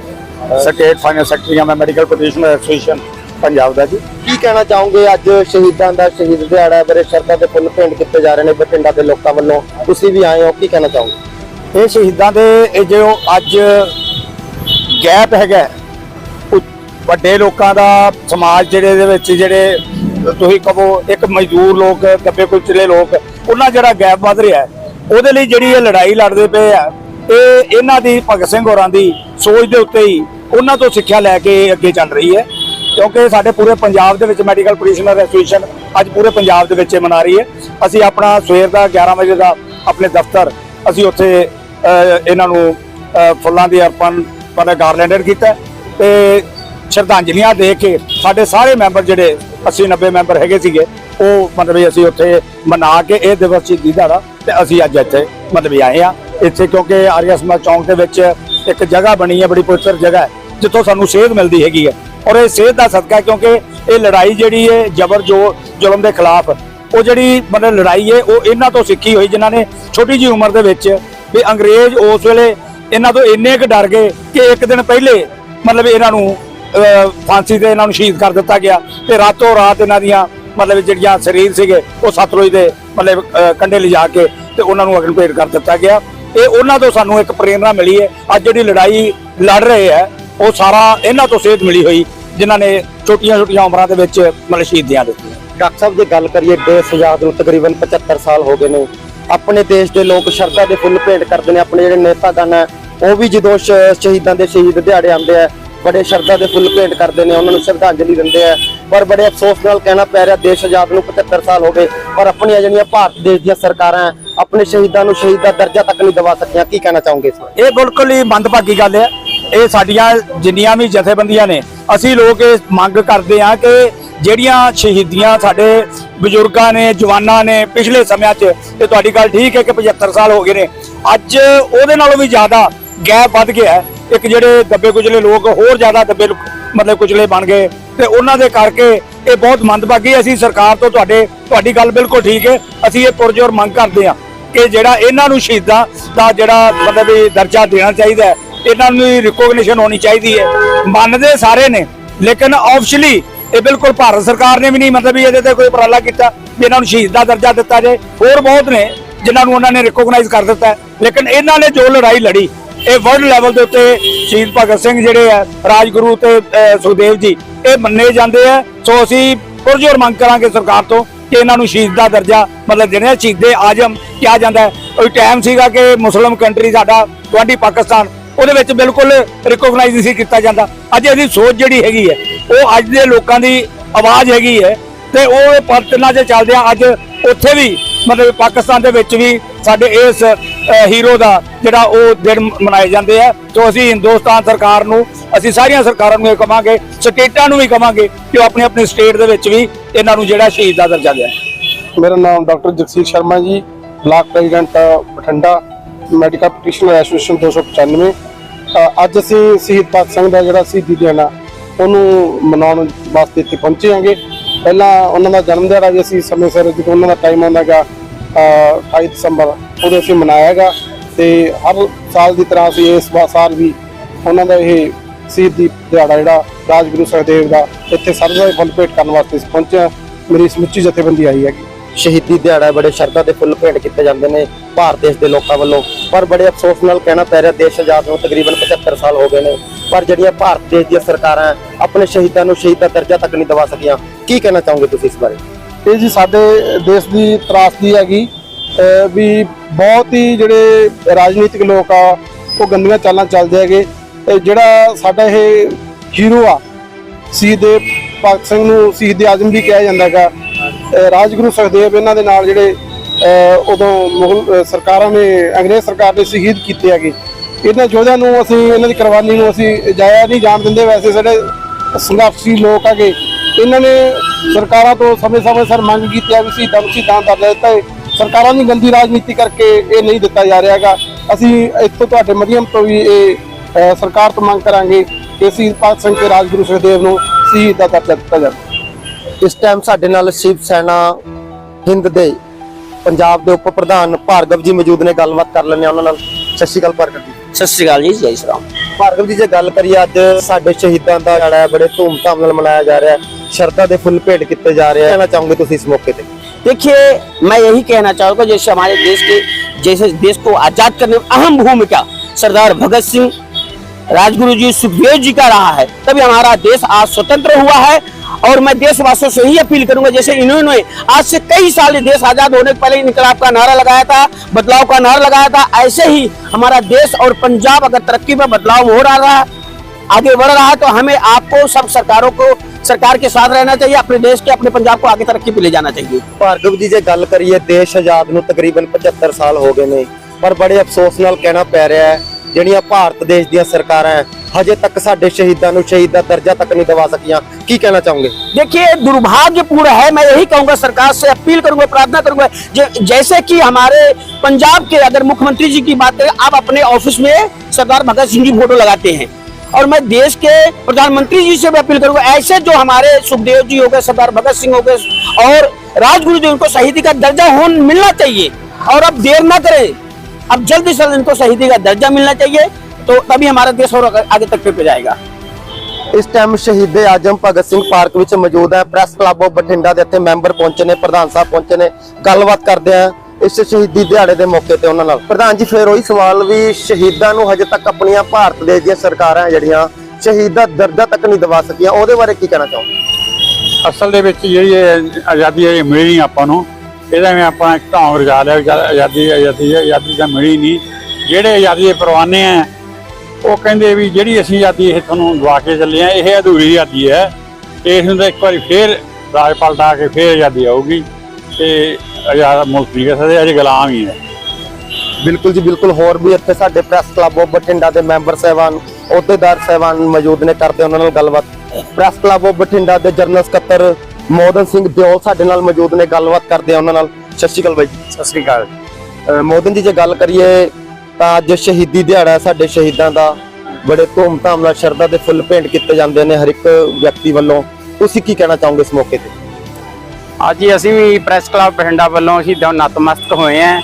ਸਟੇਟ ਫਾਈਨੈਂਸ ਸੈਕਟਰੀ ਹਾਂ ਮੈਂ ਮੈਡੀਕਲ ਪ੍ਰੋਫੈਸ਼ਨਲ ਐਸੋਸੀਏਸ਼ਨ ਪੰਜਾਬ ਦਾ ਜੀ। ਕੀ ਕਹਿਣਾ ਚਾਹੋਗੇ ਅੱਜ ਸ਼ਹੀਦਾਂ ਦਾ ਸ਼ਹੀਦ ਦਿਹਾੜਾ ਮੇਰੇ ਸ਼ਰਧਾ ਦੇ ਫੁੱਲ ਭੇਂਟ ਕੀਤੇ ਜਾ ਰਹੇ ਨੇ ਬਠਿੰਡਾ ਦੇ ਲੋਕਾਂ ਵੱਲੋਂ? ਤੁਸੀਂ ਵੀ ਆਏ ਹੋ ਕੀ ਕਹਿਣਾ ਚਾਹੋਗੇ? ਇਹ ਸ਼ਹੀਦਾਂ ਦੇ ਇਹ ਜੋ ਅੱਜ ਗੈਪ ਹੈਗਾ ਵੱਡੇ ਲੋਕਾਂ ਦਾ ਸਮਾਜ ਜਿਹੜੇ ਦੇ ਵਿੱਚ ਜਿਹੜੇ ਤੁਸੀਂ ਕਹੋ ਇੱਕ ਮਜ਼ਦੂਰ ਲੋਕ ਦੱਬੇ ਕੁਚਲੇ ਲੋਕ ਉਹਨਾਂ ਜਿਹੜਾ ਗੈਪ ਵੱਧ ਰਿਹਾ ਹੈ, ਉਹਦੇ ਲਈ ਜਿਹੜੀ ਇਹ ਲੜਾਈ ਲੜਦੇ ਪਏ ਆ ਇਹ ਇਹਨਾਂ ਦੀ ਭਗਤ ਸਿੰਘ ਹੋਰਾਂ ਦੀ ਸੋਚ ਦੇ ਉੱਤੇ ਹੀ ਉਹਨਾਂ ਤੋਂ ਸਿੱਖਿਆ ਲੈ ਕੇ ਅੱਗੇ ਚੱਲ ਰਹੀ ਹੈ। ਕਿਉਂਕਿ ਸਾਡੇ ਪੂਰੇ ਪੰਜਾਬ ਦੇ ਵਿੱਚ ਮੈਡੀਕਲ ਪ੍ਰੈਕਟੀਸ਼ਨਰ ਐਸੋਸੀਏਸ਼ਨ ਅੱਜ ਪੂਰੇ ਪੰਜਾਬ ਦੇ ਵਿੱਚ ਇਹ ਮਨਾ ਰਹੀ ਹੈ। ਅਸੀਂ ਆਪਣਾ ਸਵੇਰ ਦਾ 11 ਵਜੇ ਦਾ ਆਪਣੇ ਦਫ਼ਤਰ ਅਸੀਂ ਉੱਥੇ ਇਹਨਾਂ ਨੂੰ ਫੁੱਲਾਂ ਦੀ ਅਰਪਣ ਪਰ ਗਾਰਲੈਂਡਰ ਕੀਤਾ। ਹੈ ਤੇ ਸ਼ਰਧਾਂਜਲੀਆਂ ਦੇ ਕੇ ਸਾਡੇ ਸਾਰੇ ਮੈਂਬਰ ਜਿਹੜੇ 80 90 ਮੈਂਬਰ ਹੈਗੇ ਸੀਗੇ, ਉਹ ਮਤਲਬ ਅਸੀਂ ਉੱਥੇ ਮਨਾ ਕੇ ਇਹ ਦਿਵਸ ਸ਼ਹੀਦੀ ਦਾ ਤੇ ਅਸੀਂ ਅੱਜ ਇੱਥੇ ਮਤਲਬ ਆਏ ਆ ਇੱਥੇ ਕਿਉਂਕਿ ਆਰੀਆ ਸਮਾਜ ਚੌਂਕ ਦੇ ਵਿੱਚ ਇੱਕ ਜਗ੍ਹਾ ਬਣੀ ਹੈ, ਬੜੀ ਪਵਿੱਤਰ ਜਗ੍ਹਾ ਹੈ, ਜਿੱਥੋਂ ਸਾਨੂੰ ਸੇਧ ਮਿਲਦੀ ਹੈਗੀ ਹੈ। ਔਰ ਇਹ ਸੇਧ ਦਾ ਸਦਕਾ ਕਿਉਂਕਿ ਇਹ ਲੜਾਈ ਜਿਹੜੀ ਹੈ, ਜ਼ਬਰ ਜੋ ਜ਼ੁਲਮ ਦੇ ਖਿਲਾਫ, ਉਹ ਜਿਹੜੀ ਮਤਲਬ ਲੜਾਈ ਹੈ, ਉਹ ਇਹਨਾਂ ਤੋਂ ਸਿੱਖੀ ਹੋਈ, ਜਿਨ੍ਹਾਂ ਨੇ ਛੋਟੀ ਜੀ ਉਮਰ ਦੇ ਵਿੱਚ ਵੀ ਅੰਗਰੇਜ਼ ਉਸ ਵੇਲੇ ਇਹਨਾਂ ਤੋਂ ਇੰਨੇ ਕੁ ਡਰ ਗਏ ਕਿ ਇੱਕ ਦਿਨ ਪਹਿਲੇ ਮਤਲਬ ਇਹਨਾਂ ਨੂੰ ਫਾਂਸੀ ਤੇ ਇਹਨਾਂ ਨੂੰ ਸ਼ਹੀਦ ਕਰ ਦਿੱਤਾ ਗਿਆ ਤੇ ਰਾਤੋਂ ਰਾਤ ਇਹਨਾਂ ਦੀਆਂ ਮਤਲਬ ਜਿਹੜੀਆਂ ਸਰੀਰ ਸੀਗੇ, ਉਹ ਸਤਲੁਜ ਦੇ ਮਤਲਬ ਕੰਢੇ ਲਿਜਾ ਕੇ ਤੇ ਉਹਨਾਂ ਨੂੰ ਅਗਨ ਭੇਟ ਕਰ ਦਿੱਤਾ ਗਿਆ। ਇਹ ਉਹਨਾਂ ਤੋਂ ਸਾਨੂੰ ਇੱਕ ਪ੍ਰੇਰਣਾ ਮਿਲੀ ਹੈ। ਅੱਜ ਜਿਹੜੀ ਲੜਾਈ ਲੜ ਰਹੇ ਹੈ, ਉਹ ਸਾਰਾ ਇਹਨਾਂ ਤੋਂ ਸੇਧ ਮਿਲੀ ਹੋਈ, ਜਿਨ੍ਹਾਂ ਨੇ ਛੋਟੀਆਂ ਛੋਟੀਆਂ ਉਮਰਾਂ ਦੇ ਵਿੱਚ ਮਤਲਬ ਸ਼ਹੀਦੀਆਂ ਦਿੱਤੀਆਂ। ਡਾਕਟਰ ਸਾਹਿਬ, ਜੇ ਗੱਲ ਕਰੀਏ ਦੇਸ਼ ਆਜ਼ਾਦ ਨੂੰ, ਤਕਰੀਬਨ 75 ਸਾਲ ਹੋ ਗਏ ਨੇ। ਆਪਣੇ ਦੇਸ਼ ਦੇ ਲੋਕ ਸ਼ਰਧਾ ਦੇ ਫੁੱਲ ਭੇਂਟ ਕਰਦੇ ਨੇ, ਆਪਣੇ ਜਿਹੜੇ ਨੇਤਾਗਣ ਹੈ, ਉਹ ਵੀ ਜਦੋਂ ਸ਼- ਸ਼ਹੀਦਾਂ ਦੇ ਸ਼ਹੀਦ ਦਿਹਾੜੇ ਆਉਂਦੇ ਆ ਬੜੇ ਸ਼ਰਧਾ ਦੇ ਫੁੱਲ ਭੇਂਟ ਕਰਦੇ ਨੇ, ਉਹਨਾਂ ਨੂੰ ਸ਼ਰਧਾਂਜਲੀ ਦਿੰਦੇ ਆ ਪਰ ਬੜੇ ਅਫਸੋਸ ਨਾਲ ਕਹਿਣਾ ਪੈ ਰਿਹਾ, ਦੇਸ਼ ਆਜ਼ਾਦ ਨੂੰ 75 ਸਾਲ ਹੋ ਗਏ, ਪਰ ਆਪਣੀਆਂ ਜਿਹੜੀਆਂ ਭਾਰਤ ਦੇਸ਼ ਦੀਆਂ ਸਰਕਾਰਾਂ ਆਪਣੇ ਸ਼ਹੀਦਾਂ ਨੂੰ ਸ਼ਹੀਦ ਦਾ ਦਰਜਾ ਤੱਕ ਨਹੀਂ ਦਿਵਾ ਸਕੀਆਂ, ਕੀ ਕਹਿਣਾ ਚਾਹੋਗੇ ਇਸ ਬਾਰੇ? ਇਹ ਬਿਲਕੁਲ ਹੀ ਮੰਦਭਾਗੀ ਗੱਲ ਹੈ। ਇਹ ਸਾਡੀਆਂ ਜਿੰਨੀਆਂ ਵੀ ਜਥੇਬੰਦੀਆਂ ਨੇ, ਅਸੀਂ ਲੋਕ ਇਹ ਮੰਗ ਕਰਦੇ ਹਾਂ ਕਿ ਜਿਹੜੀਆਂ ਸ਼ਹੀਦੀਆਂ ਸਾਡੇ ਬਜ਼ੁਰਗਾਂ ਨੇ, ਜਵਾਨਾਂ ਨੇ ਪਿਛਲੇ ਸਮਿਆਂ 'ਚ, ਇਹ ਤੁਹਾਡੀ ਗੱਲ ਠੀਕ ਹੈ ਕਿ 75 ਸਾਲ ਹੋ ਗਏ ਨੇ। ਅੱਜ ਉਹਦੇ ਨਾਲੋਂ ਵੀ ਜ਼ਿਆਦਾ ਗੈਪ ਵੱਧ ਗਿਆ ਹੈ। ਇੱਕ ਜਿਹੜੇ ਦੱਬੇ ਕੁਚਲੇ ਲੋਕ, ਹੋਰ ਜ਼ਿਆਦਾ ਦੱਬੇ ਮਤਲਬ ਕੁਚਲੇ ਬਣ ਗਏ। ਤੇ ਉਹਨਾਂ ਦੇ ਕਰਕੇ ਇਹ ਬਹੁਤ ਮੰਦਭਾਗੀ ਅਸੀਂ ਸਰਕਾਰ ਤੋਂ ਤੁਹਾਡੇ, ਤੁਹਾਡੀ ਗੱਲ ਬਿਲਕੁਲ ਠੀਕ ਹੈ। ਅਸੀਂ ਇਹ ਪੁਰਜੋਰ ਮੰਗ ਕਰਦੇ ਹਾਂ ਕਿ ਜਿਹੜਾ ਇਹਨਾਂ ਨੂੰ ਸ਼ਹੀਦਾਂ ਦਾ ਜਿਹੜਾ ਮਤਲਬ ਵੀ ਦਰਜਾ ਦੇਣਾ ਚਾਹੀਦਾ ਹੈ, ਇਹਨਾਂ ਨੂੰ ਰਿਕੋਗਨੀਸ਼ਨ ਹੋਣੀ ਚਾਹੀਦੀ ਹੈ। ਮੰਨਦੇ ਸਾਰੇ ਨੇ, ਲੇਕਿਨ ਆਫਸ਼ਲੀ ਇਹ ਬਿਲਕੁਲ ਭਾਰਤ ਸਰਕਾਰ ਨੇ ਵੀ ਨਹੀਂ, ਮਤਲਬ ਵੀ ਇਹਦੇ ਤੇ ਕੋਈ ਉਪਰਾਲਾ ਕੀਤਾ ਵੀ ਇਹਨਾਂ ਨੂੰ ਸ਼ਹੀਦ ਦਾ ਦਰਜਾ ਦਿੱਤਾ ਜਾਏ। ਹੋਰ ਬਹੁਤ ਨੇ ਜਿਨ੍ਹਾਂ ਨੂੰ ਉਹਨਾਂ ਨੇ ਰਿਕੋਗਨਾਈਜ਼ ਕਰ ਦਿੱਤਾ ਲੇਕਿਨ ਇਹਨਾਂ ਨੇ ਜੋ ਲੜਾਈ ਲੜੀ ਇਹ ਵਰਲਡ ਲੈਵਲ ਦੇ ਉੱਤੇ ਸ਼ਹੀਦ ਭਗਤ ਸਿੰਘ ਜਿਹੜੇ ਆ, ਰਾਜਗੁਰੂ ਤੇ ਸੁਖਦੇਵ ਜੀ, ਇਹ ਮੰਨੇ ਜਾਂਦੇ ਆ। ਸੋ ਅਸੀਂ ਪੁਰਜੋਰ ਮੰਗ ਕਰਾਂਗੇ ਸਰਕਾਰ ਤੋਂ ਕਿ ਇਹਨਾਂ ਨੂੰ ਸ਼ਹੀਦ ਦਾ ਦਰਜਾ, ਮਤਲਬ ਜਿਹੜੇ ਸ਼ਹੀਦੇ ਆਜਮ ਕਿਹਾ ਜਾਂਦਾ ਉਹ ਕੋਈ ਟਾਈਮ ਸੀਗਾ ਕਿ ਮੁਸਲਮ ਕੰਟਰੀ ਸਾਡਾ, ਗੁਆਂਢੀ ਪਾਕਿਸਤਾਨ, ਉਹਦੇ ਵਿੱਚ ਬਿਲਕੁਲ ਰਿਕੋਗਨਾਈਜ਼ ਨਹੀਂ ਸੀ ਕੀਤਾ ਜਾਂਦਾ। ਅੱਜ ਇਹਦੀ ਸੋਚ ਜਿਹੜੀ ਹੈਗੀ ਹੈ, ਉਹ ਅੱਜ ਦੇ ਲੋਕਾਂ ਦੀ ਆਵਾਜ਼ ਹੈਗੀ ਹੈ ਤੇ ਉਹ ਪਰਤਨਾ 'ਚ ਚੱਲਦੇ ਆ। ਅੱਜ ਉੱਥੇ ਵੀ, ਮਤਲਬ ਪਾਕਿਸਤਾਨ ਦੇ ਵਿੱਚ ਵੀ ਸਾਡੇ ਇਸ ਹੀਰੋ ਦਾ ਜਿਹੜਾ ਉਹ ਦਿਨ ਮਨਾਏ ਜਾਂਦੇ ਆ। ਤੋਂ ਅਸੀਂ ਹਿੰਦੁਸਤਾਨ ਸਰਕਾਰ ਨੂੰ ਅਸੀਂ ਸਾਰੀਆਂ ਸਰਕਾਰਾਂ ਨੂੰ ਇਹ ਕਵਾਂਗੇ ਸਟੇਟਾਂ ਨੂੰ ਵੀ ਕਵਾਂਗੇ ਕਿ ਉਹ ਆਪਣੀ ਆਪਣੀ ਸਟੇਟ ਦੇ ਵਿੱਚ ਵੀ ਇਹਨਾਂ ਨੂੰ ਜਿਹੜਾ ਸ਼ਹੀਦ ਦਾ ਦਰਜਾ ਦੇਣ। ਮੇਰਾ ਨਾਮ doctor Jagsir Sharma ji block president Bathinda medical practitioner association 295 ਅ, ਅੱਜ ਅਸੀਂ ਸ਼ਹੀਦ ਭਗਤ ਸਿੰਘ ਦਾ ਜਿਹੜਾ ਸ਼ਹੀਦੀ ਦਿਨ ਆ ਉਹਨੂੰ ਮਨਾਉਣ ਵਾਸਤੇ ਇੱਥੇ ਪਹੁੰਚੇ ਹਾਂਗੇ। ਪਹਿਲਾਂ ਉਹਨਾਂ ਦਾ ਜਨਮ ਦਿਹਾੜਾ ਵੀ ਅਸੀਂ ਸਮੇਂ ਸਿਰ ਜਦੋਂ ਉਹਨਾਂ ਦਾ ਟਾਈਮ ਆਉਂਦਾ ਗਾ 28 ਦਸੰਬਰ ਉਦੋਂ ਅਸੀਂ ਮਨਾਇਆ ਹੈਗਾ ਤੇ ਹਰ ਸਾਲ ਦੀ ਤਰ੍ਹਾਂ ਅਸੀਂ ਇਸ ਵਾ- ਸਾਲ ਵੀ ਉਹਨਾਂ ਦਾ ਇਹ ਸ਼ਹੀਦੀ ਦਿਹਾੜਾ ਜਿਹੜਾ ਰਾਜਗੁਰੂ ਸਖਦੇਵ ਦਾ ਇੱਥੇ ਸਰਦਾ ਫੁੱਲ ਭੇਟ ਕਰਨ ਵਾਸਤੇ ਅਸੀਂ ਪਹੁੰਚੇ ਹਾਂ। ਮੇਰੀ ਸਮੁੱਚੀ ਜਥੇਬੰਦੀ ਆਈ ਹੈਗੀ। ਸ਼ਹੀਦੀ ਦਿਹਾੜਾ ਬੜੇ ਸ਼ਰਧਾ ਦੇ ਫੁੱਲ ਭੇਂਟ ਕੀਤੇ ਜਾਂਦੇ ਨੇ ਭਾਰਤ ਦੇਸ਼ ਦੇ ਲੋਕਾਂ ਵੱਲੋਂ। ਪਰ ਬੜੇ ਅਫਸੋਸ ਨਾਲ ਕਹਿਣਾ ਪੈ ਰਿਹਾ, ਦੇਸ਼ ਆਜ਼ਾਦ ਨੂੰ ਤਕਰੀਬਨ 75 ਸਾਲ ਹੋ ਗਏ ਨੇ। ਪਰ ਜਿਹੜੀਆਂ ਭਾਰਤ ਦੇਸ਼ ਦੀਆਂ ਸਰਕਾਰਾਂ ਆਪਣੇ ਸ਼ਹੀਦਾਂ ਨੂੰ ਸ਼ਹੀਦ ਦਾ ਦਰਜਾ ਤੱਕ ਨਹੀਂ ਦਵਾ ਸਕੀਆਂ, ਕੀ ਕਹਿਣਾ ਚਾਹੋਗੇ ਤੁਸੀਂ ਇਸ ਬਾਰੇ? ਇਹ ਜੀ ਸਾਡੇ ਦੇਸ਼ ਦੀ ਤਰਾਸਦੀ ਹੈਗੀ ਵੀ ਬਹੁਤ ਹੀ ਜਿਹੜੇ ਰਾਜਨੀਤਿਕ ਲੋਕ ਆ, ਉਹ ਗੰਦੀਆਂ ਚਾਲਾਂ ਚੱਲਦੇ ਹੈਗੇ। ਤੇ ਜਿਹੜਾ ਸਾਡਾ ਇਹ ਹੀਰੋ ਆ, ਸ਼ਹੀਦ ਭਗਤ ਸਿੰਘ ਨੂੰ ਸ਼ਹੀਦ ਆਜ਼ਮ ਵੀ ਕਿਹਾ ਜਾਂਦਾ ਹੈਗਾ। ਰਾਜਗੁਰੂ ਸੁਖਦੇਵ ਇਹਨਾਂ ਦੇ ਨਾਲ ਜਿਹੜੇ ਉਦੋਂ ਮੁਗਲ ਸਰਕਾਰਾਂ ਨੇ, ਅੰਗਰੇਜ਼ ਸਰਕਾਰ ਨੇ ਸ਼ਹੀਦ ਕੀਤੇ ਹੈਗੇ। ਇਹਨਾਂ ਯੋਧਿਆਂ ਨੂੰ ਅਸੀਂ, ਇਹਨਾਂ ਦੀ ਕੁਰਬਾਨੀ ਨੂੰ ਅਸੀਂ ਜਾਇਆ ਨਹੀਂ ਜਾਣ ਦਿੰਦੇ ਵੈਸੇ ਸਾਡੇ ਸੰਘਰਸ਼ੀ ਲੋਕ ਹੈਗੇ। ਇਹਨਾਂ ਨੇ ਸਰਕਾਰਾਂ ਤੋਂ ਸਮੇਂ-ਸਮੇਂ ਸਿਰ ਮੰਗ ਕੀਤੀ ਹੈ ਵੀ ਸ਼ਹੀਦਾਂ ਨੂੰ ਸ਼ਹੀਦਾਂ ਦਾ ਦਰਜਾ ਦਿੱਤਾ ਹੈ ਸਰਕਾਰਾਂ ਦੀ ਗੰਦੀ ਰਾਜਨੀਤੀ ਕਰਕੇ ਇਹ ਨਹੀਂ ਦਿੱਤਾ ਜਾ ਰਿਹਾ ਹੈਗਾ। ਅਸੀਂ ਇੱਥੋਂ ਤੁਹਾਡੇ ਮਾਧਿਅਮ ਤੋਂ ਵੀ ਇਹ ਸਰਕਾਰ ਤੋਂ ਮੰਗ ਕਰਾਂਗੇ ਕਿ ਭਗਤ ਸਿੰਘ ਤੇ ਰਾਜਗੁਰੂ ਸੁਖਦੇਵ ਨੂੰ ਸ਼ਹੀਦ ਦਾ ਦਰਜਾ ਦਿੱਤਾ ਜਾਵੇ। ਇਸ ਟਾਈਮ ਸਾਡੇ ਨਾਲ ਸ਼ਿਵ ਸੈਨਾ ਹਿੰਦ ਦੇ ਪੰਜਾਬ ਦੇ ਉਪ ਪ੍ਰਧਾਨ ਭਾਰਗਵ ਜੀ ਮੌਜੂਦ ਨੇ ਗੱਲਬਾਤ ਕਰ ਲੈਣੇ ਉਹਨਾਂ ਨਾਲ। ਸਤਿ ਸ਼੍ਰੀ ਅਕਾਲ ਭਾਰਗਵ ਜੀ। ਸਤਿ ਸ਼੍ਰੀ ਅਕਾਲ ਜੀ ਜੈ ਸ਼੍ਰੀ ਰਾਮ। ਭਾਰਗਵ ਜੀ ਜੇ ਗੱਲ ਕਰੀਏ ਅੱਜ ਸਾਡੇ ਸ਼ਹੀਦਾਂ ਦਾ ਜਿਹੜਾ ਹੈ ਬੜੇ ਧੂਮਧਾਮ ਨਾਲ ਮਨਾਇਆ ਜਾ ਰਿਹਾ ਹੈ। ਸ਼ਰਧਾ ਦੇ ਫੁੱਲ ਭੇਟ ਕੀਤੇ ਜਾ ਰਹੇ ਆ ਕਹਿਣਾ ਚਾਹੋਗੇ ਤੁਸੀਂ ਇਸ ਮੌਕੇ ਤੇ देखिए मैं यही कहना चाहूंगा जैसे हमारे देश के जैसे देश को आजाद करने में अहम भूमिका सरदार भगत सिंह राजगुरु जी सुखदेव जी का रहा है तभी हमारा देश आज स्वतंत्र हुआ है और मैं देशवासियों से ही अपील करूंगा जैसे इन्होंने आज से कई साल ये देश आजाद होने के पहले इनकलाब का नारा लगाया था बदलाव का नारा लगाया था ऐसे ही हमारा देश और पंजाब अगर तरक्की में बदलाव हो रहा है आगे बढ़ रहा है तो हमें आपको सब सरकारों को सरकार के साथ रहना चाहिए अपने देश के अपने पंजाब को आगे तरक्की पे ले जाना चाहिए ਭਾਰਗਵ ਜੀ ਜੇ ਗੱਲ ਕਰੀਏ ਦੇਸ਼ ਆਜ਼ਾਦ ਨੂੰ ਤਕਰੀਬਨ 75 ਸਾਲ ਹੋ ਗਏ ਨੇ ਪਰ ਬੜੇ ਅਫਸੋਸ ਨਾਲ ਕਹਿਣਾ ਪੈ ਰਿਹਾ ਹੈ ਜਿਹੜੀਆਂ ਭਾਰਤ ਦੇਸ਼ ਦੀਆਂ ਸਰਕਾਰਾਂ ਹੈ, ਹਜੇ ਤੱਕ ਸਾਡੇ ਸ਼ਹੀਦਾਂ ਨੂੰ ਸ਼ਹੀਦ ਦਾ ਦਰਜਾ ਤੱਕ ਨਹੀਂ ਦਿਵਾ ਸਕੀਆਂ ਕੀ ਕਹਿਣਾ ਚਾਹੋਗੇ देखिए दुर्भाग्यपूर्ण है मैं यही कहूंगा सरकार से अपील करूंगा प्रार्थना करूंगा जे- जैसे कि हमारे पंजाब के अगर मुख्यमंत्री जी की बात करें आप अपने ऑफिस में सरदार भगत सिंह की फोटो लगाते हैं और मैं देश के प्रधानमंत्री जी से भी अपील करूंगा ऐसे जो हमारे सुखदेव जी हो गए सरदार भगत सिंह हो गए और राजगुरु जी उनको शहीदी का दर्जा होन मिलना चाहिए और अब देर ना करें अब जल्दी से जल्द इनको शहीदी का दर्जा मिलना चाहिए तो तभी हमारा देश और आगे तक पे जाएगा ਇਸ ਟਾਈਮ ਸ਼ਹੀਦ ਆਜਮ ਭਗਤ ਸਿੰਘ ਪਾਰਕ ਵਿੱਚ ਮੌਜੂਦ ਹੈ ਪ੍ਰੈਸ ਕਲੱਬ ਆਫ ਬਠਿੰਡਾ ਦੇ ਇੱਥੇ ਮੈਂਬਰ ਪਹੁੰਚੇ ਨੇ ਪ੍ਰਧਾਨ ਸਾਹਿਬ ਪਹੁੰਚੇ ਨੇ ਗੱਲਬਾਤ ਕਰਦੇ ਆ ਇਸ ਸ਼ਹੀਦੀ ਦਿਹਾੜੇ ਦੇ ਮੌਕੇ ਤੇ ਉਹਨਾਂ ਨਾਲ। ਪ੍ਰਧਾਨ ਜੀ, ਫਿਰ ਉਹੀ ਸਵਾਲ ਵੀ ਸ਼ਹੀਦਾਂ ਨੂੰ ਹਜੇ ਤੱਕ ਆਪਣੀਆਂ ਭਾਰਤ ਦੇ ਦੀਆਂ ਸਰਕਾਰਾਂ ਜਿਹੜੀਆਂ ਸ਼ਹੀਦਾਂ ਦਾ ਦਰਜਾ ਤੱਕ ਨਹੀਂ ਦਵਾ ਸਕੀਆਂ, ਉਹਦੇ ਬਾਰੇ ਕੀ ਕਹਿਣਾ ਚਾਹੋਗੇ? ਅਸਲ ਦੇ ਵਿੱਚ ਜਿਹੜੀ ਆਜ਼ਾਦੀ ਹੈ ਮਿਲੀ ਆਪਾਂ ਨੂੰ। ਇਹਦਾ ਮੈਂ ਆਪਾਂ ਇੱਕ ਢੌਂਗ ਰਜਾ ਲਿਆ ਵੀ ਆਜ਼ਾਦੀ ਆਜ਼ਾਦੀ ਆਜ਼ਾਦੀ ਤਾਂ ਮਿਲੀ ਨਹੀਂ। ਜਿਹੜੇ ਆਜ਼ਾਦੀ ਦੇ ਪਰਵਾਨੇ ਆ, ਉਹ ਕਹਿੰਦੇ ਵੀ ਜਿਹੜੀ ਅਸੀਂ ਆਜ਼ਾਦੀ ਇਹ ਤੁਹਾਨੂੰ ਦਵਾ ਕੇ ਚੱਲੇ ਆ, ਇਹ ਅਧੂਰੀ ਆਜ਼ਾਦੀ ਹੈ। ਇਸ ਨੂੰ ਤਾਂ ਇੱਕ ਵਾਰੀ ਫੇਰ ਰਾਜ ਪਲਟਾ ਕੇ ਫੇਰ ਆਜ਼ਾਦੀ ਆਊਗੀ। ਤੇ ਆਜ਼ਾਦ ਮੁਲਕ ਨਹੀਂ ਕਹਿ ਸਕਦੇ ਅਜੇ ਗੁਲਾਮ ਹੀ ਹੈ ਬਿਲਕੁਲ ਜੀ ਬਿਲਕੁਲ। ਹੋਰ ਵੀ ਇੱਥੇ ਸਾਡੇ ਪ੍ਰੈਸ ਕਲੱਬ ਆਫ ਬਠਿੰਡਾ ਦੇ ਮੈਂਬਰ ਸਹਿਬਾਨ ਅਹੁਦੇਦਾਰ ਸਹਿਬਾਨ ਮੌਜੂਦ ਨੇ ਕਰਦੇ ਉਹਨਾਂ ਨਾਲ ਗੱਲਬਾਤ। ਪ੍ਰੈਸ ਕਲੱਬ ਆਫ ਬਠਿੰਡਾ ਦੇ ਜਨਰਲ ਸਕੱਤਰ ਮੋਦਨ ਸਿੰਘ ਦਿਓਲ ਸਾਡੇ ਨਾਲ ਮੌਜੂਦ ਨੇ ਗੱਲਬਾਤ ਕਰਦੇ ਆ ਉਹਨਾਂ ਨਾਲ। ਸਤਿ ਸ਼੍ਰੀ ਅਕਾਲ ਬਾਈ ਜੀ। ਸਤਿ ਸ੍ਰੀ ਅਕਾਲ। ਮੋਦਨ ਜੀ ਜੇ ਗੱਲ ਕਰੀਏ ਤਾਂ ਅੱਜ ਸ਼ਹੀਦੀ ਦਿਹਾੜਾ ਸਾਡੇ ਸ਼ਹੀਦਾਂ ਦਾ। ਬੜੇ ਧੂਮਧਾਮ ਨਾਲ ਸ਼ਰਧਾ ਦੇ ਫੁੱਲ ਭੇਂਟ ਕੀਤੇ ਜਾਂਦੇ ਨੇ ਹਰ ਇੱਕ ਵਿਅਕਤੀ ਵੱਲੋਂ। ਤੁਸੀਂ ਕੀ ਕਹਿਣਾ ਚਾਹੋਗੇ ਇਸ ਮੌਕੇ ਤੇ? ਅੱਜ ਅਸੀਂ ਵੀ ਪ੍ਰੈਸ ਕਲੱਬ ਬਠਿੰਡਾ ਵੱਲੋਂ ਸ਼ਹੀਦਾਂ ਨਤਮਸਤਕ ਹੋਏ ਆਂ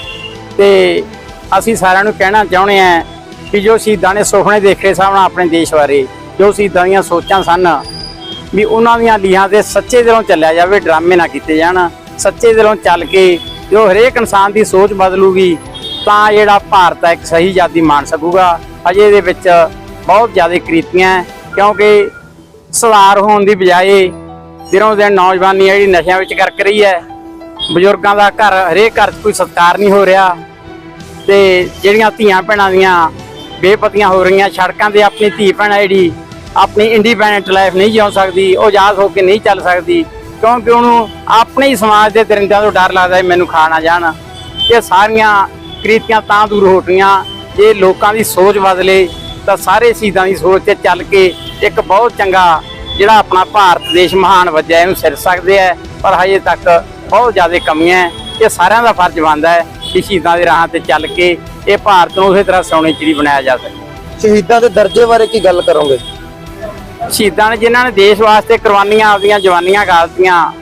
ਤੇ ਅਸੀਂ ਸਾਰਿਆਂ ਨੂੰ ਕਹਿਣਾ ਚਾਹੁੰਦੇ ਆਂ ਕਿ ਜੋ ਸ਼ਹੀਦਾਂ ਨੇ ਸੁਪਨੇ ਦੇਖੇ ਸਨ ਆਪਣੇ ਦੇਸ਼ ਬਾਰੇ, ਜੋ ਸ਼ਹੀਦਾਂ ਦੀਆਂ ਸੋਚਾਂ ਸਨ, ਵੀ ਉਹਨਾਂ ਦੀਆਂ ਲੀਹਾਂ ਤੇ ਸੱਚੇ ਦਿਲੋਂ ਚੱਲਿਆ ਜਾਵੇ, ਡਰਾਮੇ ਨਾ ਕੀਤੇ ਜਾਣ, ਸੱਚੇ ਦਿਲੋਂ ਚੱਲ ਕੇ ਜੋ ਹਰੇਕ ਇਨਸਾਨ ਦੀ ਸੋਚ ਬਦਲੂਗੀ, ਤਾਂ ਜਿਹੜਾ ਭਾਰਤ ਹੈ ਇੱਕ ਸਹੀ ਆਜ਼ਾਦੀ ਮਾਣ ਸਕੂਗਾ। ਅਜੇ ਦੇ ਵਿੱਚ ਬਹੁਤ ਜ਼ਿਆਦਾ ਕ੍ਰੀਤੀਆਂ ਕਿਉਂਕਿ ਸਵਾਰ ਹੋਣ ਦੀ ਬਜਾਏ ਦਿਨੋਂ ਦਿਨ ਨੌਜਵਾਨੀ ਹੈ ਜਿਹੜੀ ਨਸ਼ਿਆਂ ਵਿੱਚ ਗਰਕ ਰਹੀ ਹੈ। ਬਜ਼ੁਰਗਾਂ ਦਾ ਘਰ, ਹਰੇਕ ਘਰ 'ਚ ਕੋਈ ਸਤਿਕਾਰ ਨਹੀਂ ਹੋ ਰਿਹਾ ਤੇ ਜਿਹੜੀਆਂ ਧੀਆਂ ਭੈਣਾਂ ਦੀਆਂ ਬੇਪਤੀਆਂ ਹੋ ਰਹੀਆਂ, ਸੜਕਾਂ ਤੇ ਆਪਣੀ ਧੀ ਭੈਣ ਜਿਹੜੀ, ਆਪਣੀ ਇੰਡੀਪੈਂਡੈਂਟ ਲਾਈਫ ਨਹੀਂ ਜਿਉ ਸਕਦੀ, ਉਹ ਆਜ਼ਾਦ ਹੋ ਕੇ ਨਹੀਂ ਚੱਲ ਸਕਦੀ, ਕਿਉਂਕਿ ਉਹਨੂੰ ਆਪਣੇ ਹੀ ਸਮਾਜ ਦੇ ਦਰਿੰਦਿਆਂ ਤੋਂ ਡਰ ਲੱਗਦਾ ਹੈ ਮੈਨੂੰ ਖਾ ਨਾ ਜਾਣ। ਇਹ ਸਾਰੀਆਂ ਕ੍ਰੀਤੀਆਂ ਤਾਂ ਦੂਰ ਹੋ ਗਈਆਂ, ਜੇ ਲੋਕਾਂ ਦੀ ਸੋਚ ਬਦਲੇ ਤਾਂ ਸਾਰੇ ਸ਼ਹੀਦਾਂ ਦੀ ਸੋਚ ਤੇ ਚੱਲ ਕੇ ਇੱਕ ਬਹੁਤ ਚੰਗਾ ਜਿਹੜਾ ਆਪਣਾ ਭਾਰਤ ਦੇਸ਼ ਮਹਾਨ ਵਜਿਆ ਇਹਨੂੰ ਸਿਰ ਸਕਦੇ ਹੈ ਪਰ ਹਜੇ ਤੱਕ ਬਹੁਤ ਜ਼ਿਆਦਾ ਕਮੀਆਂ ਇਹ ਸਾਰਿਆਂ ਦਾ ਫਰਜ਼ ਬਣਦਾ ਹੈ ਕਿ ਸ਼ਹੀਦਾਂ ਦੇ ਰਾਹਾਂ ਤੇ ਚੱਲ ਕੇ ਇਹ ਭਾਰਤ ਨੂੰ ਉਸੇ ਤਰ੍ਹਾਂ ਸੋਨੇ ਚਿੜੀ ਬਣਾਇਆ ਜਾ ਸਕੇ। ਸ਼ਹੀਦਾਂ ਦੇ ਦਰਜੇ ਬਾਰੇ ਕੀ ਗੱਲ ਕਰੋਗੇ? ਸ਼ਹੀਦਾਂ ਨੇ ਜਿਨ੍ਹਾਂ ਨੇ ਦੇਸ਼ ਵਾਸਤੇ ਕੁਰਬਾਨੀਆਂ ਆਪਦੀਆਂ ਜਵਾਨੀਆਂ ਗਾਲਤੀਆਂ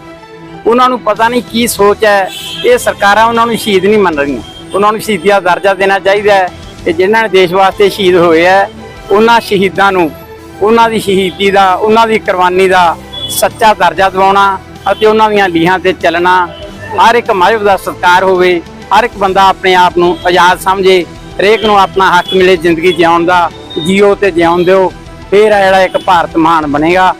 ਉਹਨਾਂ ਨੂੰ ਪਤਾ ਨਹੀਂ ਕੀ ਸੋਚ ਹੈ। ਇਹ ਸਰਕਾਰਾਂ ਉਹਨਾਂ ਨੂੰ ਸ਼ਹੀਦ ਨਹੀਂ ਮੰਨ ਰਹੀਆਂ। ਉਹਨਾਂ ਨੂੰ ਸ਼ਹੀਦੀ ਦਾ ਦਰਜਾ ਦੇਣਾ ਚਾਹੀਦਾ ਹੈ ਤੇ ਜਿਨ੍ਹਾਂ ਨੇ ਦੇਸ਼ ਵਾਸਤੇ ਸ਼ਹੀਦ ਹੋਏ ਹੈ ਉਹਨਾਂ ਸ਼ਹੀਦਾਂ ਨੂੰ ਉਹਨਾਂ ਦੀ ਸ਼ਹੀਦੀ ਦਾ, ਉਹਨਾਂ ਦੀ ਕੁਰਬਾਨੀ ਦਾ ਸੱਚਾ ਦਰਜਾ ਦਿਵਾਉਣਾ ਅਤੇ ਉਹਨਾਂ ਦੀਆਂ ਲੀਹਾਂ ਤੇ ਚੱਲਣਾ। ਹਰ ਇੱਕ ਮਜ਼ਹਬ ਦਾ ਸਤਿਕਾਰ ਹੋਵੇ, ਹਰ ਇੱਕ ਬੰਦਾ ਆਪਣੇ ਆਪ ਨੂੰ ਆਜ਼ਾਦ ਸਮਝੇ, ਹਰੇਕ ਨੂੰ ਆਪਣਾ ਹੱਕ ਮਿਲੇ ਜ਼ਿੰਦਗੀ ਜਿਉਣ ਦਾ, ਜੀਓ ਤੇ ਜਿਉਣ ਦਿਓ। ਫੇਰ ਆ ਜਿਹੜਾ ਇੱਕ ਭਾਰਤ ਮਹਾਨ ਬਣੇਗਾ,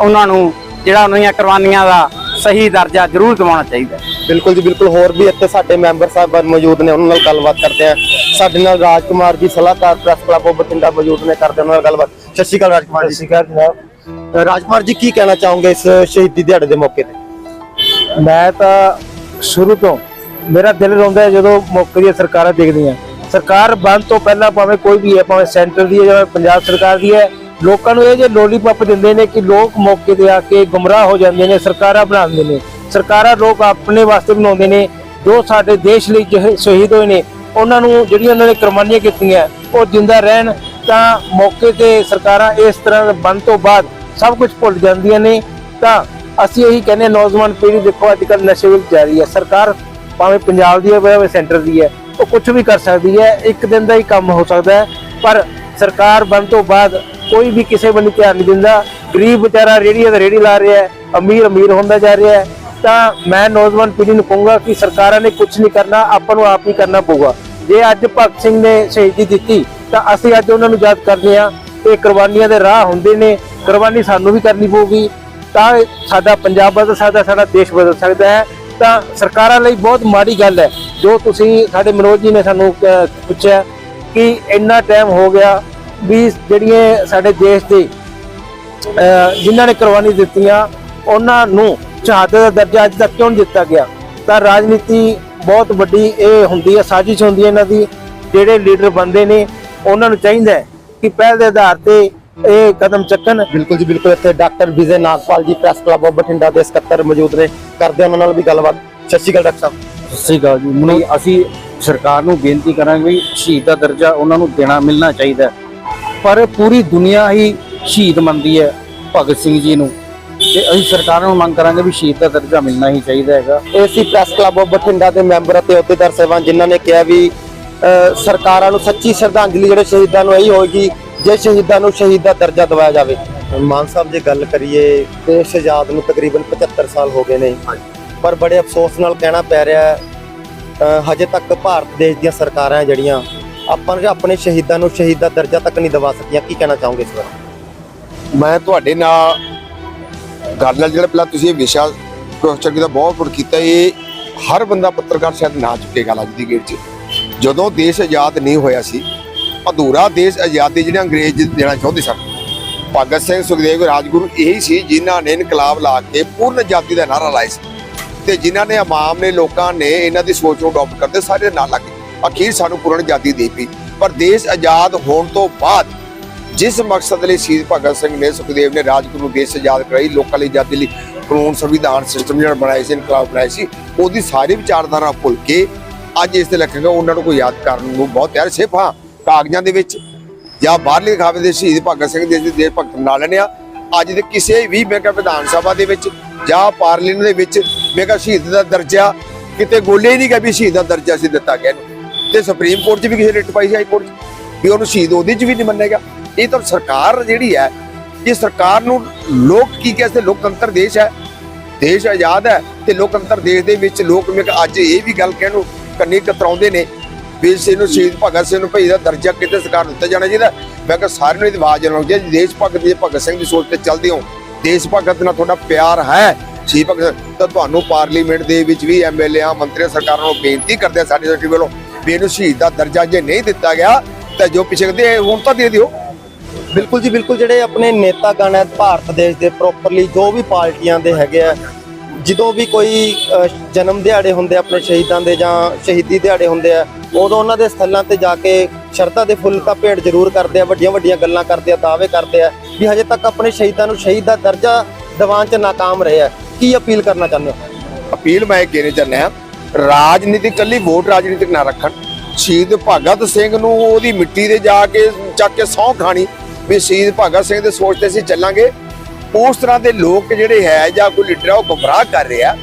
ਉਹਨਾਂ ਨੂੰ ਜਿਹੜਾ ਉਹਨਾਂ ਦੀਆਂ ਕੁਰਬਾਨੀਆਂ ਦਾ ਸਹੀ ਦਰਜਾ ਜ਼ਰੂਰ ਦਿਵਾਉਣਾ ਚਾਹੀਦਾ ਬਿਲਕੁਲ ਜੀ ਬਿਲਕੁਲ। ਹੋਰ ਵੀ ਇੱਥੇ ਸਾਡੇ ਮੈਂਬਰ ਸਾਹਿਬਾਨ ਮੌਜੂਦ ਨੇ ਉਹਨਾਂ ਨਾਲ ਗੱਲਬਾਤ ਕਰਦੇ ਆ ਸਾਡੇ ਨਾਲ ਰਾਜਕੁਮਾਰ ਜੀ ਸਲਾਹਕਾਰ ਪ੍ਰੈਸ ਕਲੱਬ ਬਠਿੰਡਾ ਮੌਜੂਦ ਨੇ ਕਰਦੇ ਉਹਨਾਂ ਨਾਲ ਗੱਲਬਾਤ। ਸਤਿ ਸ਼੍ਰੀ ਅਕਾਲ ਰਾਜਕੁਮਾਰ ਜੀ। ਸਤਿ ਸ਼੍ਰੀ ਅਕਾਲ ਜਨਾਬ। ਰਾਜਕੁਮਾਰ ਜੀ ਕੀ ਕਹਿਣਾ ਚਾਹੋਗੇ ਇਸ ਸ਼ਹੀਦੀ ਦਿਹਾੜੇ ਦੇ ਮੌਕੇ ਤੇ? ਮੈਂ ਤਾਂ ਸ਼ੁਰੂ ਤੋਂ ਮੇਰਾ ਦਿਲ ਰੋਂਦਾ ਹੈ ਜਦੋਂ ਮੌਕੇ ਦੀਆਂ ਸਰਕਾਰਾਂ ਦੇਖਦੀਆਂ। ਸਰਕਾਰ ਬੰਦ ਤੋਂ ਪਹਿਲਾਂ ਭਾਵੇਂ ਕੋਈ ਵੀ ਹੈ ਭਾਵੇਂ ਸੈਂਟਰ ਦੀ ਹੈ ਜਾਂ ਪੰਜਾਬ ਸਰਕਾਰ ਦੀ ਹੈ ਲੋਕਾਂ ਨੂੰ ਇਹ ਜੇ ਲੋਲੀਪੌਪ ਦਿੰਦੇ ਨੇ ਕਿ ਲੋਕ ਮੌਕੇ ਤੇ ਆ ਕੇ ਗੁੰਮਰਾਹ ਹੋ ਜਾਂਦੇ ਨੇ ਸਰਕਾਰਾਂ ਬਣਾਉਂਦੇ ਨੇ। ਸਰਕਾਰਾਂ ਲੋਕ ਆਪਣੇ ਵਾਸਤੇ ਬਣਾਉਂਦੇ ਨੇ ਜੋ ਸਾਡੇ ਦੇਸ਼ ਲਈ ਜਿਹੇ ਸ਼ਹੀਦ ਹੋਏ ਨੇ ਉਹਨਾਂ ਨੂੰ ਜਿਹੜੀਆਂ ਉਹਨਾਂ ਨੇ ਕੁਰਬਾਨੀਆਂ ਕੀਤੀਆਂ ਉਹ ਜਿੰਦਾ ਰਹਿਣ ਤਾਂ ਮੌਕੇ ਤੇ ਸਰਕਾਰਾਂ ਇਸ ਤਰ੍ਹਾਂ ਬਣ ਤੋਂ ਬਾਅਦ ਸਭ ਕੁਝ ਭੁੱਲ ਜਾਂਦੀਆਂ ਨੇ ਤਾਂ ਅਸੀਂ ਇਹੀ ਕਹਿੰਦੇ ਹਾਂ, ਨੌਜਵਾਨ ਪੀੜ੍ਹੀ ਦੇਖੋ ਅੱਜ ਕੱਲ੍ਹ ਨਸ਼ੇ ਵਿੱਚ ਜਾ ਰਹੀ ਹੈ ਸਰਕਾਰ ਭਾਵੇਂ ਪੰਜਾਬ ਦੀ ਹੈ ਭਾਵੇਂ ਸੈਂਟਰ ਦੀ ਹੈ ਉਹ ਕੁਝ ਵੀ ਕਰ ਸਕਦੀ ਹੈ ਇੱਕ ਦਿਨ ਦਾ ਹੀ ਕੰਮ ਹੋ ਸਕਦਾ ਹੈ ਪਰ ਸਰਕਾਰ ਬਣ ਤੋਂ ਬਾਅਦ ਕੋਈ ਵੀ ਕਿਸੇ ਵੱਲ ਧਿਆਨ ਨਹੀਂ ਦਿੰਦਾ ਗਰੀਬ ਵਿਚਾਰਾ ਰੇੜੀ ਤੇ ਰੇੜੀ ਲਾ ਰਿਹਾ ਹੈ ਅਮੀਰ ਅਮੀਰ ਹੁੰਦਾ ਜਾ ਰਿਹਾ ਹੈ ਤਾਂ ਮੈਂ ਨੌਜਵਾਨ ਪੀੜ੍ਹੀ ਨੂੰ ਕਹੂੰਗਾ ਕਿ ਸਰਕਾਰਾਂ ਨੇ ਕੁਝ ਨਹੀਂ ਕਰਨਾ, ਆਪਾਂ ਨੂੰ ਆਪ ਹੀ ਕਰਨਾ ਪਊਗਾ। ਜੇ ਅੱਜ ਭਗਤ ਸਿੰਘ ਨੇ ਸ਼ਹੀਦੀ ਦਿੱਤੀ, ਤਾਂ ਅਸੀਂ ਅੱਜ ਉਹਨਾਂ ਨੂੰ ਯਾਦ ਕਰਦੇ ਹਾਂ ਤੇ ਕੁਰਬਾਨੀਆਂ ਦੇ ਰਾਹ ਹੁੰਦੇ ਨੇ, ਕੁਰਬਾਨੀ ਸਾਨੂੰ ਵੀ ਕਰਨੀ ਪਊਗੀ। ਤਾਂ ਸਾਡਾ ਪੰਜਾਬ ਬਦਲ ਸਕਦਾ, ਸਾਡਾ ਦੇਸ਼ ਬਦਲ ਸਕਦਾ ਹੈ। ਤਾਂ ਸਰਕਾਰਾਂ ਲਈ ਬਹੁਤ ਮਾੜੀ ਗੱਲ ਹੈ। ਜੋ ਤੁਸੀਂ ਸਾਡੇ ਮਨੋਜ ਜੀ ਨੇ ਸਾਨੂੰ ਪੁੱਛਿਆ ਕਿ ਇੰਨਾ ਟਾਈਮ ਹੋ ਗਿਆ ਵੀ ਜਿਹੜੀਆਂ ਸਾਡੇ ਦੇਸ਼ ਦੇ ਜਿਨ੍ਹਾਂ ਨੇ ਕੁਰਬਾਨੀ ਦਿੱਤੀਆਂ, ਉਹਨਾਂ ਨੂੰ ਸ਼ਹਾਦਤ ਦਾ ਦਰਜਾ ਅੱਜ ਤੱਕ ਕਿਉਂ ਨਹੀਂ ਦਿੱਤਾ ਗਿਆ? ਤਾਂ ਰਾਜਨੀਤੀ ਬਹੁਤ ਵੱਡੀ ਇਹ ਹੁੰਦੀ ਹੈ ਸਾਜ਼ਿਸ਼ ਹੁੰਦੀ ਹੈ ਇਹਨਾਂ ਦੀ ਜਿਹੜੇ ਲੀਡਰ ਬੰਦੇ ਨੇ ਉਹਨਾਂ ਨੂੰ ਚਾਹੀਦਾ ਹੈ ਕਿ ਪਹਿਲ ਦੇ ਆਧਾਰ ਤੇ ਇਹ ਕਦਮ ਚੱਕਣ। ਬਿਲਕੁਲ ਜੀ ਬਿਲਕੁਲ। ਇੱਥੇ ਡਾਕਟਰ ਵਿਜੇ ਨਾਗਪਾਲ ਜੀ ਪ੍ਰੈਸ ਕਲੱਬ ਆਫ ਬਠਿੰਡਾ ਦੇ ਸਕੱਤਰ ਮੌਜੂਦ ਨੇ। ਕਰਦੇ ਆ ਉਹਨਾਂ ਨਾਲ ਵੀ ਗੱਲਬਾਤ। ਸਤਿ ਸ਼੍ਰੀ ਅਕਾਲ ਡਾਕਟਰ ਸਾਹਿਬ। ਸਤਿ ਸ਼੍ਰੀ ਅਕਾਲ ਜੀ। ਮੈਨੂੰ ਅਸੀਂ ਸਰਕਾਰ ਨੂੰ ਬੇਨਤੀ ਕਰਾਂਗੇ ਵੀ ਸ਼ਹੀਦ ਦਾ ਦਰਜਾ ਉਹਨਾਂ ਨੂੰ ਦੇਣਾ ਮਿਲਣਾ ਚਾਹੀਦਾ। ਪਰ ਪੂਰੀ ਦੁਨੀਆ ਹੀ ਸ਼ਹੀਦ ਮੰਨਦੀ ਹੈ ਭਗਤ ਸਿੰਘ ਜੀ ਨੂੰ। ਤੇ ਅਸੀਂ ਸਰਕਾਰ ਨੂੰ ਮੰਗ ਕਰਾਂਗੇ ਵੀ ਸ਼ਹੀਦ ਦਾ ਦਰਜਾ ਮਿਲਣਾ ਹੀ ਚਾਹੀਦਾ ਹੈਗਾ। AC press club of Bathinda ਦੇ ਮੈਂਬਰ ਅਤੇ ਅਹੁਦੇਦਾਰ ਸਹਿਬਾਨ ਜਿਨ੍ਹਾਂ ਨੇ ਕਿਹਾ ਵੀ ਸਰਕਾਰਾਂ ਨੂੰ ਸੱਚੀ ਸ਼ਰਧਾਂਜਲੀ ਜਿਹੜੇ ਸ਼ਹੀਦਾਂ ਨੂੰ ਇਹੀ ਹੋਏਗੀ ਜੇ ਸ਼ਹੀਦਾਂ ਨੂੰ ਸ਼ਹੀਦ ਦਾ ਦਰਜਾ ਦਿਵਾਇਆ ਜਾਵੇ। ਮਾਨ ਸਾਹਿਬ ਜੇ ਗੱਲ ਕਰੀਏ ਦੇਸ਼ ਆਜ਼ਾਦ ਨੂੰ ਤਕਰੀਬਨ 75 ਸਾਲ ਹੋ ਗਏ ਨੇ। ਪਰ ਬੜੇ ਅਫਸੋਸ ਨਾਲ ਕਹਿਣਾ ਪੈ ਰਿਹਾ ਹਜੇ ਤੱਕ ਭਾਰਤ ਦੇਸ਼ ਦੀਆਂ ਸਰਕਾਰਾਂ ਜਿਹੜੀਆਂ ਆਪਾਂ ਨੂੰ ਆਪਣੇ ਸ਼ਹੀਦਾਂ ਨੂੰ ਸ਼ਹੀਦ ਦਾ ਦਰਜਾ ਤੱਕ ਨਹੀਂ ਦਿਵਾ ਸਕੀਆਂ। ਕੀ ਕਹਿਣਾ ਚਾਹੋਗੇ ਇਸ ਬਾਰੇ? ਮੈਂ ਤੁਹਾਡੇ ਨਾਲ ਗੱਲ ਨਾਲ ਜਿਹੜਾ ਪਹਿਲਾਂ ਤੁਸੀਂ ਇਹ ਵਿਸ਼ਾ ਕੁਐਸਚਨ ਕੀਤਾ ਬਹੁਤ ਗੁੱਡ ਕੀਤਾ, ਇਹ ਹਰ ਬੰਦਾ ਪੱਤਰਕਾਰ ਸ਼ਾਇਦ ਨਾ ਚੁੱਕੇਗਾ ਅੱਜ ਦੀ ਗੇਟ 'ਚ। ਜਦੋਂ ਦੇਸ਼ ਆਜ਼ਾਦ ਨਹੀਂ ਹੋਇਆ ਸੀ, ਅਧੂਰਾ ਦੇਸ਼ ਆਜ਼ਾਦੀ ਜਿਹੜੇ ਅੰਗਰੇਜ਼ ਦੇਣਾ ਚਾਹੁੰਦੇ ਸਨ। ਭਗਤ ਸਿੰਘ ਸੁਖਦੇਵ ਰਾਜਗੁਰੂ ਇਹੀ ਸੀ ਜਿਨ੍ਹਾਂ ਨੇ ਇਨਕਲਾਬ ਲਾ ਕੇ ਪੂਰਨ ਆਜ਼ਾਦੀ ਦਾ ਨਾਰਾ ਲਾਇਆ ਸੀ ਤੇ ਜਿਨ੍ਹਾਂ ਨੇ ਆਵਾਮ ਨੇ ਲੋਕਾਂ ਨੇ ਇਹਨਾਂ ਦੀ ਸੋਚ ਨੂੰ ਅਡਾਪਟ ਕਰਦੇ ਸਾਰੇ ਨਾਲ ਲੱਗ ਅਖੀਰ ਸਾਨੂੰ ਪੂਰਨ ਆਜ਼ਾਦੀ ਦੇ ਪਈ ਪਰ ਦੇਸ਼ ਆਜ਼ਾਦ ਹੋਣ ਤੋਂ ਬਾਅਦ ਜਿਸ ਮਕਸਦ ਲਈ ਸ਼ਹੀਦ ਭਗਤ ਸਿੰਘ ਨੇ ਸੁਖਦੇਵ ਨੇ ਰਾਜਗੁਰੂ ਦੇਸ਼ ਆਜ਼ਾਦ ਕਰਾਈ, ਲੋਕਾਂ ਲਈ ਆਜ਼ਾਦੀ ਲਈ ਕਾਨੂੰਨ ਸੰਵਿਧਾਨ ਸਿਸਟਮ ਜਿਹੜਾ ਬਣਾਇਆ ਸੀ, ਇਨਕਲਾਬ ਬਣਾਇਆ ਸੀ, ਉਹਦੀ ਸਾਰੀ ਵਿਚਾਰਧਾਰਾ ਭੁੱਲ ਕੇ ਅੱਜ ਇਸ ਤੇ ਲਿਖੇਗਾ ਉਹਨਾਂ ਨੂੰ ਕੋਈ ਯਾਦ ਕਰਨ ਨੂੰ ਬਹੁਤ ਯਾਰ ਸਿਰਫ ਹਾਂ, ਕਾਗਜ਼ਾਂ ਦੇ ਵਿੱਚ ਜਾਂ ਬਾਹਰਲੇ ਦਿਖਾਵੇ ਦੇ ਸ਼ਹੀਦ ਭਗਤ ਸਿੰਘ ਦੇ ਦੇਸ਼ ਭਗਤ ਨਾਲ ਲੈਣੇ ਆ। ਅੱਜ ਦੇ ਕਿਸੇ ਵੀ ਮੈਂ ਕਿਹਾ ਵਿਧਾਨ ਸਭਾ ਦੇ ਵਿੱਚ ਜਾਂ ਪਾਰਲੀਮੈਂਟ ਦੇ ਵਿੱਚ ਮੈਂ ਕਿਹਾ ਸ਼ਹੀਦ ਦਾ ਦਰਜਾ ਕਿਤੇ ਗੋਲੇ ਹੀ ਨਹੀਂ ਕਿ ਵੀ ਸ਼ਹੀਦ ਦਾ ਦਰਜਾ ਸੀ ਦਿੱਤਾ ਗਿਆ। ਇਹਨੂੰ ਤੇ ਸੁਪਰੀਮ ਕੋਰਟ 'ਚ ਵੀ ਕਿਸੇ ਰਿਟ ਪਾਈ ਸੀ ਹਾਈ ਕੋਰਟ 'ਚ। ਵੀ ਉਹਨੂੰ ਸ਼ਹੀਦ ਉਹਦੇ 'ਚ ਵੀ ਨਹੀਂ ਮੰਨਿਆ ਗਿਆ। ਇਹ ਤਾਂ ਸਰਕਾਰ ਜਿਹੜੀ ਹੈ, ਇਹ ਸਰਕਾਰ ਨੂੰ ਲੋਕ ਕੀ ਕਹਿੰਦੇ ਲੋਕਤੰਤਰ ਦੇਸ਼ ਹੈ। ਦੇਸ਼ ਆਜ਼ਾਦ ਹੈ ਤੇ ਲੋਕਤੰਤਰ ਦੇਸ਼ ਦੇ ਵਿੱਚ ਲੋਕ ਮੈਂ ਅੱਜ ਇਹ ਵੀ ਗੱਲ ਕਹਿਣ ਨੂੰ ਕੰਨੀ ਕਤਰਾਉਂਦੇ ਨੇ ਵੀ ਇਸ ਨੂੰ ਸ਼ਹੀਦ ਭਗਤ ਸਿੰਘ ਨੂੰ ਭਈ ਦਾ ਦਰਜਾ ਕਿਤੇ ਸਰਕਾਰ ਨੂੰ ਦਿੱਤਾ ਜਾਣਾ ਚਾਹੀਦਾ। ਮੈਂ ਕਿਹਾ ਸਾਰਿਆਂ ਨੂੰ ਇਹ ਆਵਾਜ਼ ਲਾਉਣੀ ਚਾਹੀਦੀ ਦੇਸ਼ ਭਗਤ ਜੇ ਭਗਤ ਸਿੰਘ ਦੀ ਸੋਚ ਤੇ ਚੱਲਦੇ ਹੋ। ਦੇਸ਼ ਭਗਤ ਨਾਲ ਤੁਹਾਡਾ ਪਿਆਰ ਹੈ। ਸ਼ਹੀਦ ਭਗਤ ਤਾਂ ਤੁਹਾਨੂੰ ਪਾਰਲੀਮੈਂਟ ਦੇ ਵਿੱਚ ਵੀ ਐਮਐਲਏ ਆ ਮੰਤਰੀ ਸਰਕਾਰਾਂ ਨੂੰ ਬੇਨਤੀ ਕਰਦੇ ਆ ਸਾਡੇ ਸਾਡੀ ਵੱਲੋਂ ਵੀ ਇਹਨੂੰ ਸ਼ਹੀਦ ਦਾ ਦਰਜਾ ਜੇ ਨਹੀਂ ਦਿੱਤਾ ਗਿਆ, ਤਾਂ ਜੋ ਪਿਛੇ ਦੇ ਹੁਣ ਤਾਂ ਦੇ ਦਿਓ। ਬਿਲਕੁਲ ਜੀ, ਬਿਲਕੁਲ ਜਿਹੜੇ ਆਪਣੇ ਨੇਤਾ ਗਣ ਹੈ, ਭਾਰਤ ਦੇਸ਼ ਦੇ ਪ੍ਰੋਪਰਲੀ ਜੋ ਵੀ ਪਾਰਟੀਆਂ ਦੇ ਹੈਗੇ ਆ, ਜਦੋਂ ਵੀ ਕੋਈ ਜਨਮ ਦਿਹਾੜੇ ਹੁੰਦੇ ਆਪਣੇ ਸ਼ਹੀਦਾਂ ਦੇ ਜਾਂ ਸ਼ਹੀਦੀ ਦਿਹਾੜੇ ਹੁੰਦੇ ਆ, ਉਦੋਂ ਉਹਨਾਂ ਦੇ ਸਥਲਾਂ ਤੇ ਜਾ ਕੇ ਸ਼ਰਧਾ ਦੇ ਫੁੱਲ ਤਾਂ ਭੇਟ ਜ਼ਰੂਰ ਕਰਦੇ ਆ ਵੱਡੀਆਂ ਵੱਡੀਆਂ ਗੱਲਾਂ ਕਰਦੇ ਆ, ਦਾਅਵੇ ਕਰਦੇ ਆ, ਵੀ ਹਜੇ ਤੱਕ ਆਪਣੇ ਸ਼ਹੀਦਾਂ ਨੂੰ ਸ਼ਹੀਦ ਦਾ ਦਰਜਾ ਦਿਵਾਉਣ 'ਚ ਨਾਕਾਮ ਰਹੇ ਆ। ਕੀ ਅਪੀਲ ਕਰਨਾ ਚਾਹੁੰਦੇ ਹੋ? ਅਪੀਲ ਮੈਂ ਇਹ ਕਹਿਣੀ ਚਾਹੁੰਦਾ ਹਾਂ, ਰਾਜਨੀਤੀ ਕੱਲੀ ਵੋਟ ਰਾਜਨੀਤਿਕ ਨਾ ਰੱਖਣ। ਸ਼ਹੀਦ ਭਗਤ ਸਿੰਘ ਨੂੰ ਉਹਦੀ ਮਿੱਟੀ 'ਤੇ ਜਾ ਕੇ, ਚੱਕ ਕੇ ਸਹੁੰ ਖਾਣੀ ਵੀ ਸ਼ਹੀਦ ਭਗਤ ਸਿੰਘ ਦੇ ਸੋਚ ਤੇ ਅਸੀਂ ਚੱਲਾਂਗੇ। ਉਸ ਤਰ੍ਹਾਂ ਦੇ ਲੋਕ ਜਿਹੜੇ ਹੈ ਜਾਂ ਕੋਈ ਲੀਡਰ ਆ ਉਹ ਗੁੰਮਰਾਹ ਕਰ ਰਿਹਾ।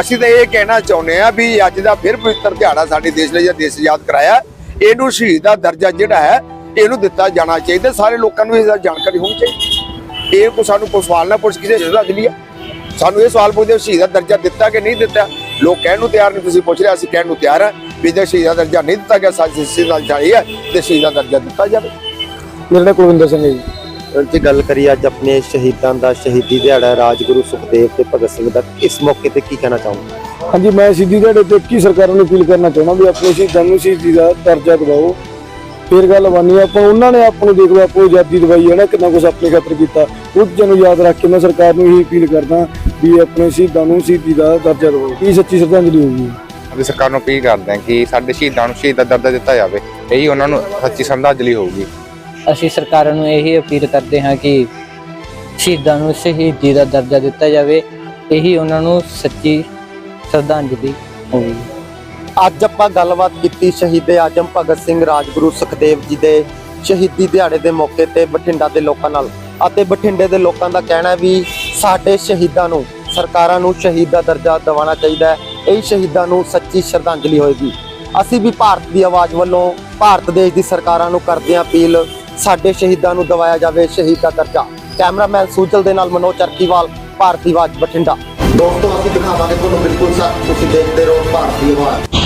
ਅਸੀਂ ਤਾਂ ਇਹ ਕਹਿਣਾ ਚਾਹੁੰਦੇ ਆ ਵੀ ਅੱਜ ਦਾ ਫਿਰ ਪਵਿੱਤਰ ਦਿਹਾੜਾ ਸਾਡੇ ਦੇਸ਼ ਲਈ ਜਾਂ ਦੇਸ਼ ਆਜ਼ਾਦ ਕਰਾਇਆ। ਇਹਨੂੰ ਸ਼ਹੀਦ ਦਾ ਦਰਜਾ ਜਿਹੜਾ ਹੈ, ਇਹਨੂੰ ਦਿੱਤਾ ਜਾਣਾ ਚਾਹੀਦਾ। ਸਾਰੇ ਲੋਕਾਂ ਨੂੰ ਇਸ ਦਾ ਜਾਣਕਾਰੀ ਹੋਣੀ ਚਾਹੀਦੀ। ਇਹ ਕੋ ਸਾਨੂੰ ਕੋਈ ਸਵਾਲ ਨਾ ਪੁੱਛ ਕਿਸੇ ਸ਼ਰਧਾਂਜਲੀ ਆ ਸਾਨੂੰ ਇਹ ਸਵਾਲ ਪੁੱਛਦੇ ਸ਼ਹੀਦ ਦਾ ਦਰਜਾ ਦਿੱਤਾ ਕਿ ਨਹੀਂ ਦਿੱਤਾ? ਲੋਕ ਕਹਿਣ ਨੂੰ ਤਿਆਰ ਨਹੀਂ ਤੁਸੀਂ ਪੁੱਛ ਰਹੇ ਅਸੀਂ ਕਹਿਣ ਨੂੰ ਤਿਆਰ ਹਾਂ ਵੀ ਜੇ ਸ਼ਹੀਦ ਦਾ ਦਰਜਾ ਨਹੀਂ ਦਿੱਤਾ ਗਿਆ, ਸਾਡੀ ਸਿੱਧੀ ਨਾਲ ਚਾਹੀ ਹੈ ਤੇ ਸ਼ਹੀਦ ਦਾ ਦਰਜਾ ਦਿੱਤਾ ਜਾਵੇ। ਮੇਰਾ ਨਾਮ ਕੁਲਵਿੰਦਰ ਸਿੰਘ ਹੈ ਜੀ। ਜੇ ਗੱਲ ਕਰੀਏ ਅੱਜ ਆਪਣੇ ਸ਼ਹੀਦਾਂ ਦਾ ਸ਼ਹੀਦੀ ਦਿਹਾੜਾ ਰਾਜਗੁਰੂ ਸੁਖਦੇਵ ਤੇ ਭਗਤ ਸਿੰਘ ਦਾ ਇਸ ਮੌਕੇ ਤੇ ਕੀ ਕਹਿਣਾ ਚਾਹੋਗੇ? ਹਾਂਜੀ ਮੈਂ ਸਿੱਧੀ ਦਿਹਾੜੇ ਤੇ ਕੀ ਸਰਕਾਰਾਂ ਨੂੰ ਅਪੀਲ ਕਰਨਾ ਚਾਹੁੰਦਾ ਵੀ ਆਪਣੇ ਸ਼ਹੀਦਾਂ ਨੂੰ ਸ਼ਹੀਦੀ ਦਾ ਦਰਜਾ ਦਿਵਾਓ। ਫਿਰ ਗੱਲ ਬਾਨੀ ਆਪਾਂ ਉਹਨਾਂ ਨੇ ਆਪਾਂ ਨੂੰ ਦੇਖ ਲਓ ਆਪਾਂ ਆਜ਼ਾਦੀ ਦਵਾਈ ਹੈ ਨਾ ਕਿੰਨਾ ਕੁਝ ਆਪਣੇ ਖਾਤਰ ਕੀਤਾ। ਉਹ ਚੀਜ਼ਾਂ ਨੂੰ ਯਾਦ ਰੱਖ ਕੇ ਮੈਂ ਸਰਕਾਰ ਨੂੰ ਇਹੀ ਅਪੀਲ ਕਰਦਾ ਵੀ ਆਪਣੇ ਸ਼ਹੀਦਾਂ ਨੂੰ ਸ਼ਹੀਦੀ ਦਾ ਦਰਜਾ ਦਿਵਾਓ। ਇਹ ਸੱਚੀ ਸ਼ਰਧਾਂਜਲੀ ਹੋਊਗੀ? ਅਸੀਂ ਸਰਕਾਰ ਨੂੰ ਅਪੀਲ ਕਰਦੇ ਹਾਂ ਕਿ ਸਾਡੇ ਸ਼ਹੀਦਾਂ ਨੂੰ ਸ਼ਹੀਦ ਦਾ ਦਰਜਾ ਦਿੱਤਾ ਜਾਵੇ। ਇਹੀ ਉਹਨਾਂ ਨੂੰ ਸੱਚੀ ਸ਼ਰਧਾਂਜਲੀ ਹੋਊਗੀ। ਅਸੀਂ ਸਰਕਾਰਾਂ ਨੂੰ ਇਹੀ ਅਪੀਲ ਕਰਦੇ ਹਾਂ ਕਿ ਸ਼ਹੀਦਾਂ ਨੂੰ ਸ਼ਹੀਦੀ ਦਾ ਦਰਜਾ ਦਿੱਤਾ ਜਾਵੇ। ਇਹੀ ਉਹਨਾਂ ਨੂੰ ਸੱਚੀ ਸ਼ਰਧਾਂਜਲੀ ਹੋਵੇਗੀ ਅੱਜ ਆਪਾਂ ਗੱਲਬਾਤ ਕੀਤੀ ਸ਼ਹੀਦ ਆਜਮ ਭਗਤ ਸਿੰਘ ਰਾਜਗੁਰੂ ਸੁਖਦੇਵ ਜੀ ਦੇ ਸ਼ਹੀਦੀ ਦਿਹਾੜੇ ਦੇ ਮੌਕੇ ਤੇ ਬਠਿੰਡਾ ਦੇ ਲੋਕਾਂ ਨਾਲ। ਅਤੇ ਬਠਿੰਡੇ ਦੇ ਲੋਕਾਂ ਦਾ ਕਹਿਣਾ ਵੀ ਸਾਡੇ ਸ਼ਹੀਦਾਂ ਨੂੰ, ਸਰਕਾਰਾਂ ਨੂੰ ਸ਼ਹੀਦ ਦਾ ਦਰਜਾ ਦਿਵਾਉਣਾ ਚਾਹੀਦਾ ਹੈ। ਇਹ ਸ਼ਹੀਦਾਂ ਨੂੰ ਸੱਚੀ ਸ਼ਰਧਾਂਜਲੀ ਹੋਏਗੀ। ਅਸੀਂ ਵੀ ਭਾਰਤ ਦੀ ਆਵਾਜ਼ ਵੱਲੋਂ ਭਾਰਤ ਦੇਸ਼ ਦੀ ਸਰਕਾਰਾਂ ਨੂੰ ਕਰਦੇ ਹਾਂ ਅਪੀਲ। ਸਾਡੇ ਸ਼ਹੀਦਾਂ ਨੂੰ ਦਵਾਇਆ ਜਾਵੇ ਸ਼ਹੀਦ ਦਾ ਦਰਜਾ। ਕੈਮਰਾਮੈਨ ਸੂਜਲ ਦੇ ਨਾਲ ਮਨੋਜ ਚਰਕੀਵਾਲ ਭਾਰਤੀ ਆਵਾਜ਼ ਬਠਿੰਡਾ। ਦੋਸਤੋ, ਅਸੀਂ ਦਿਖਾਵਾਂਗੇ ਤੁਹਾਨੂੰ ਬਿਲਕੁਲ ਸੱਚ, ਤੁਸੀਂ ਦੇਖਦੇ ਰਹੋ ਭਾਰਤੀ ਆਵਾਜ਼।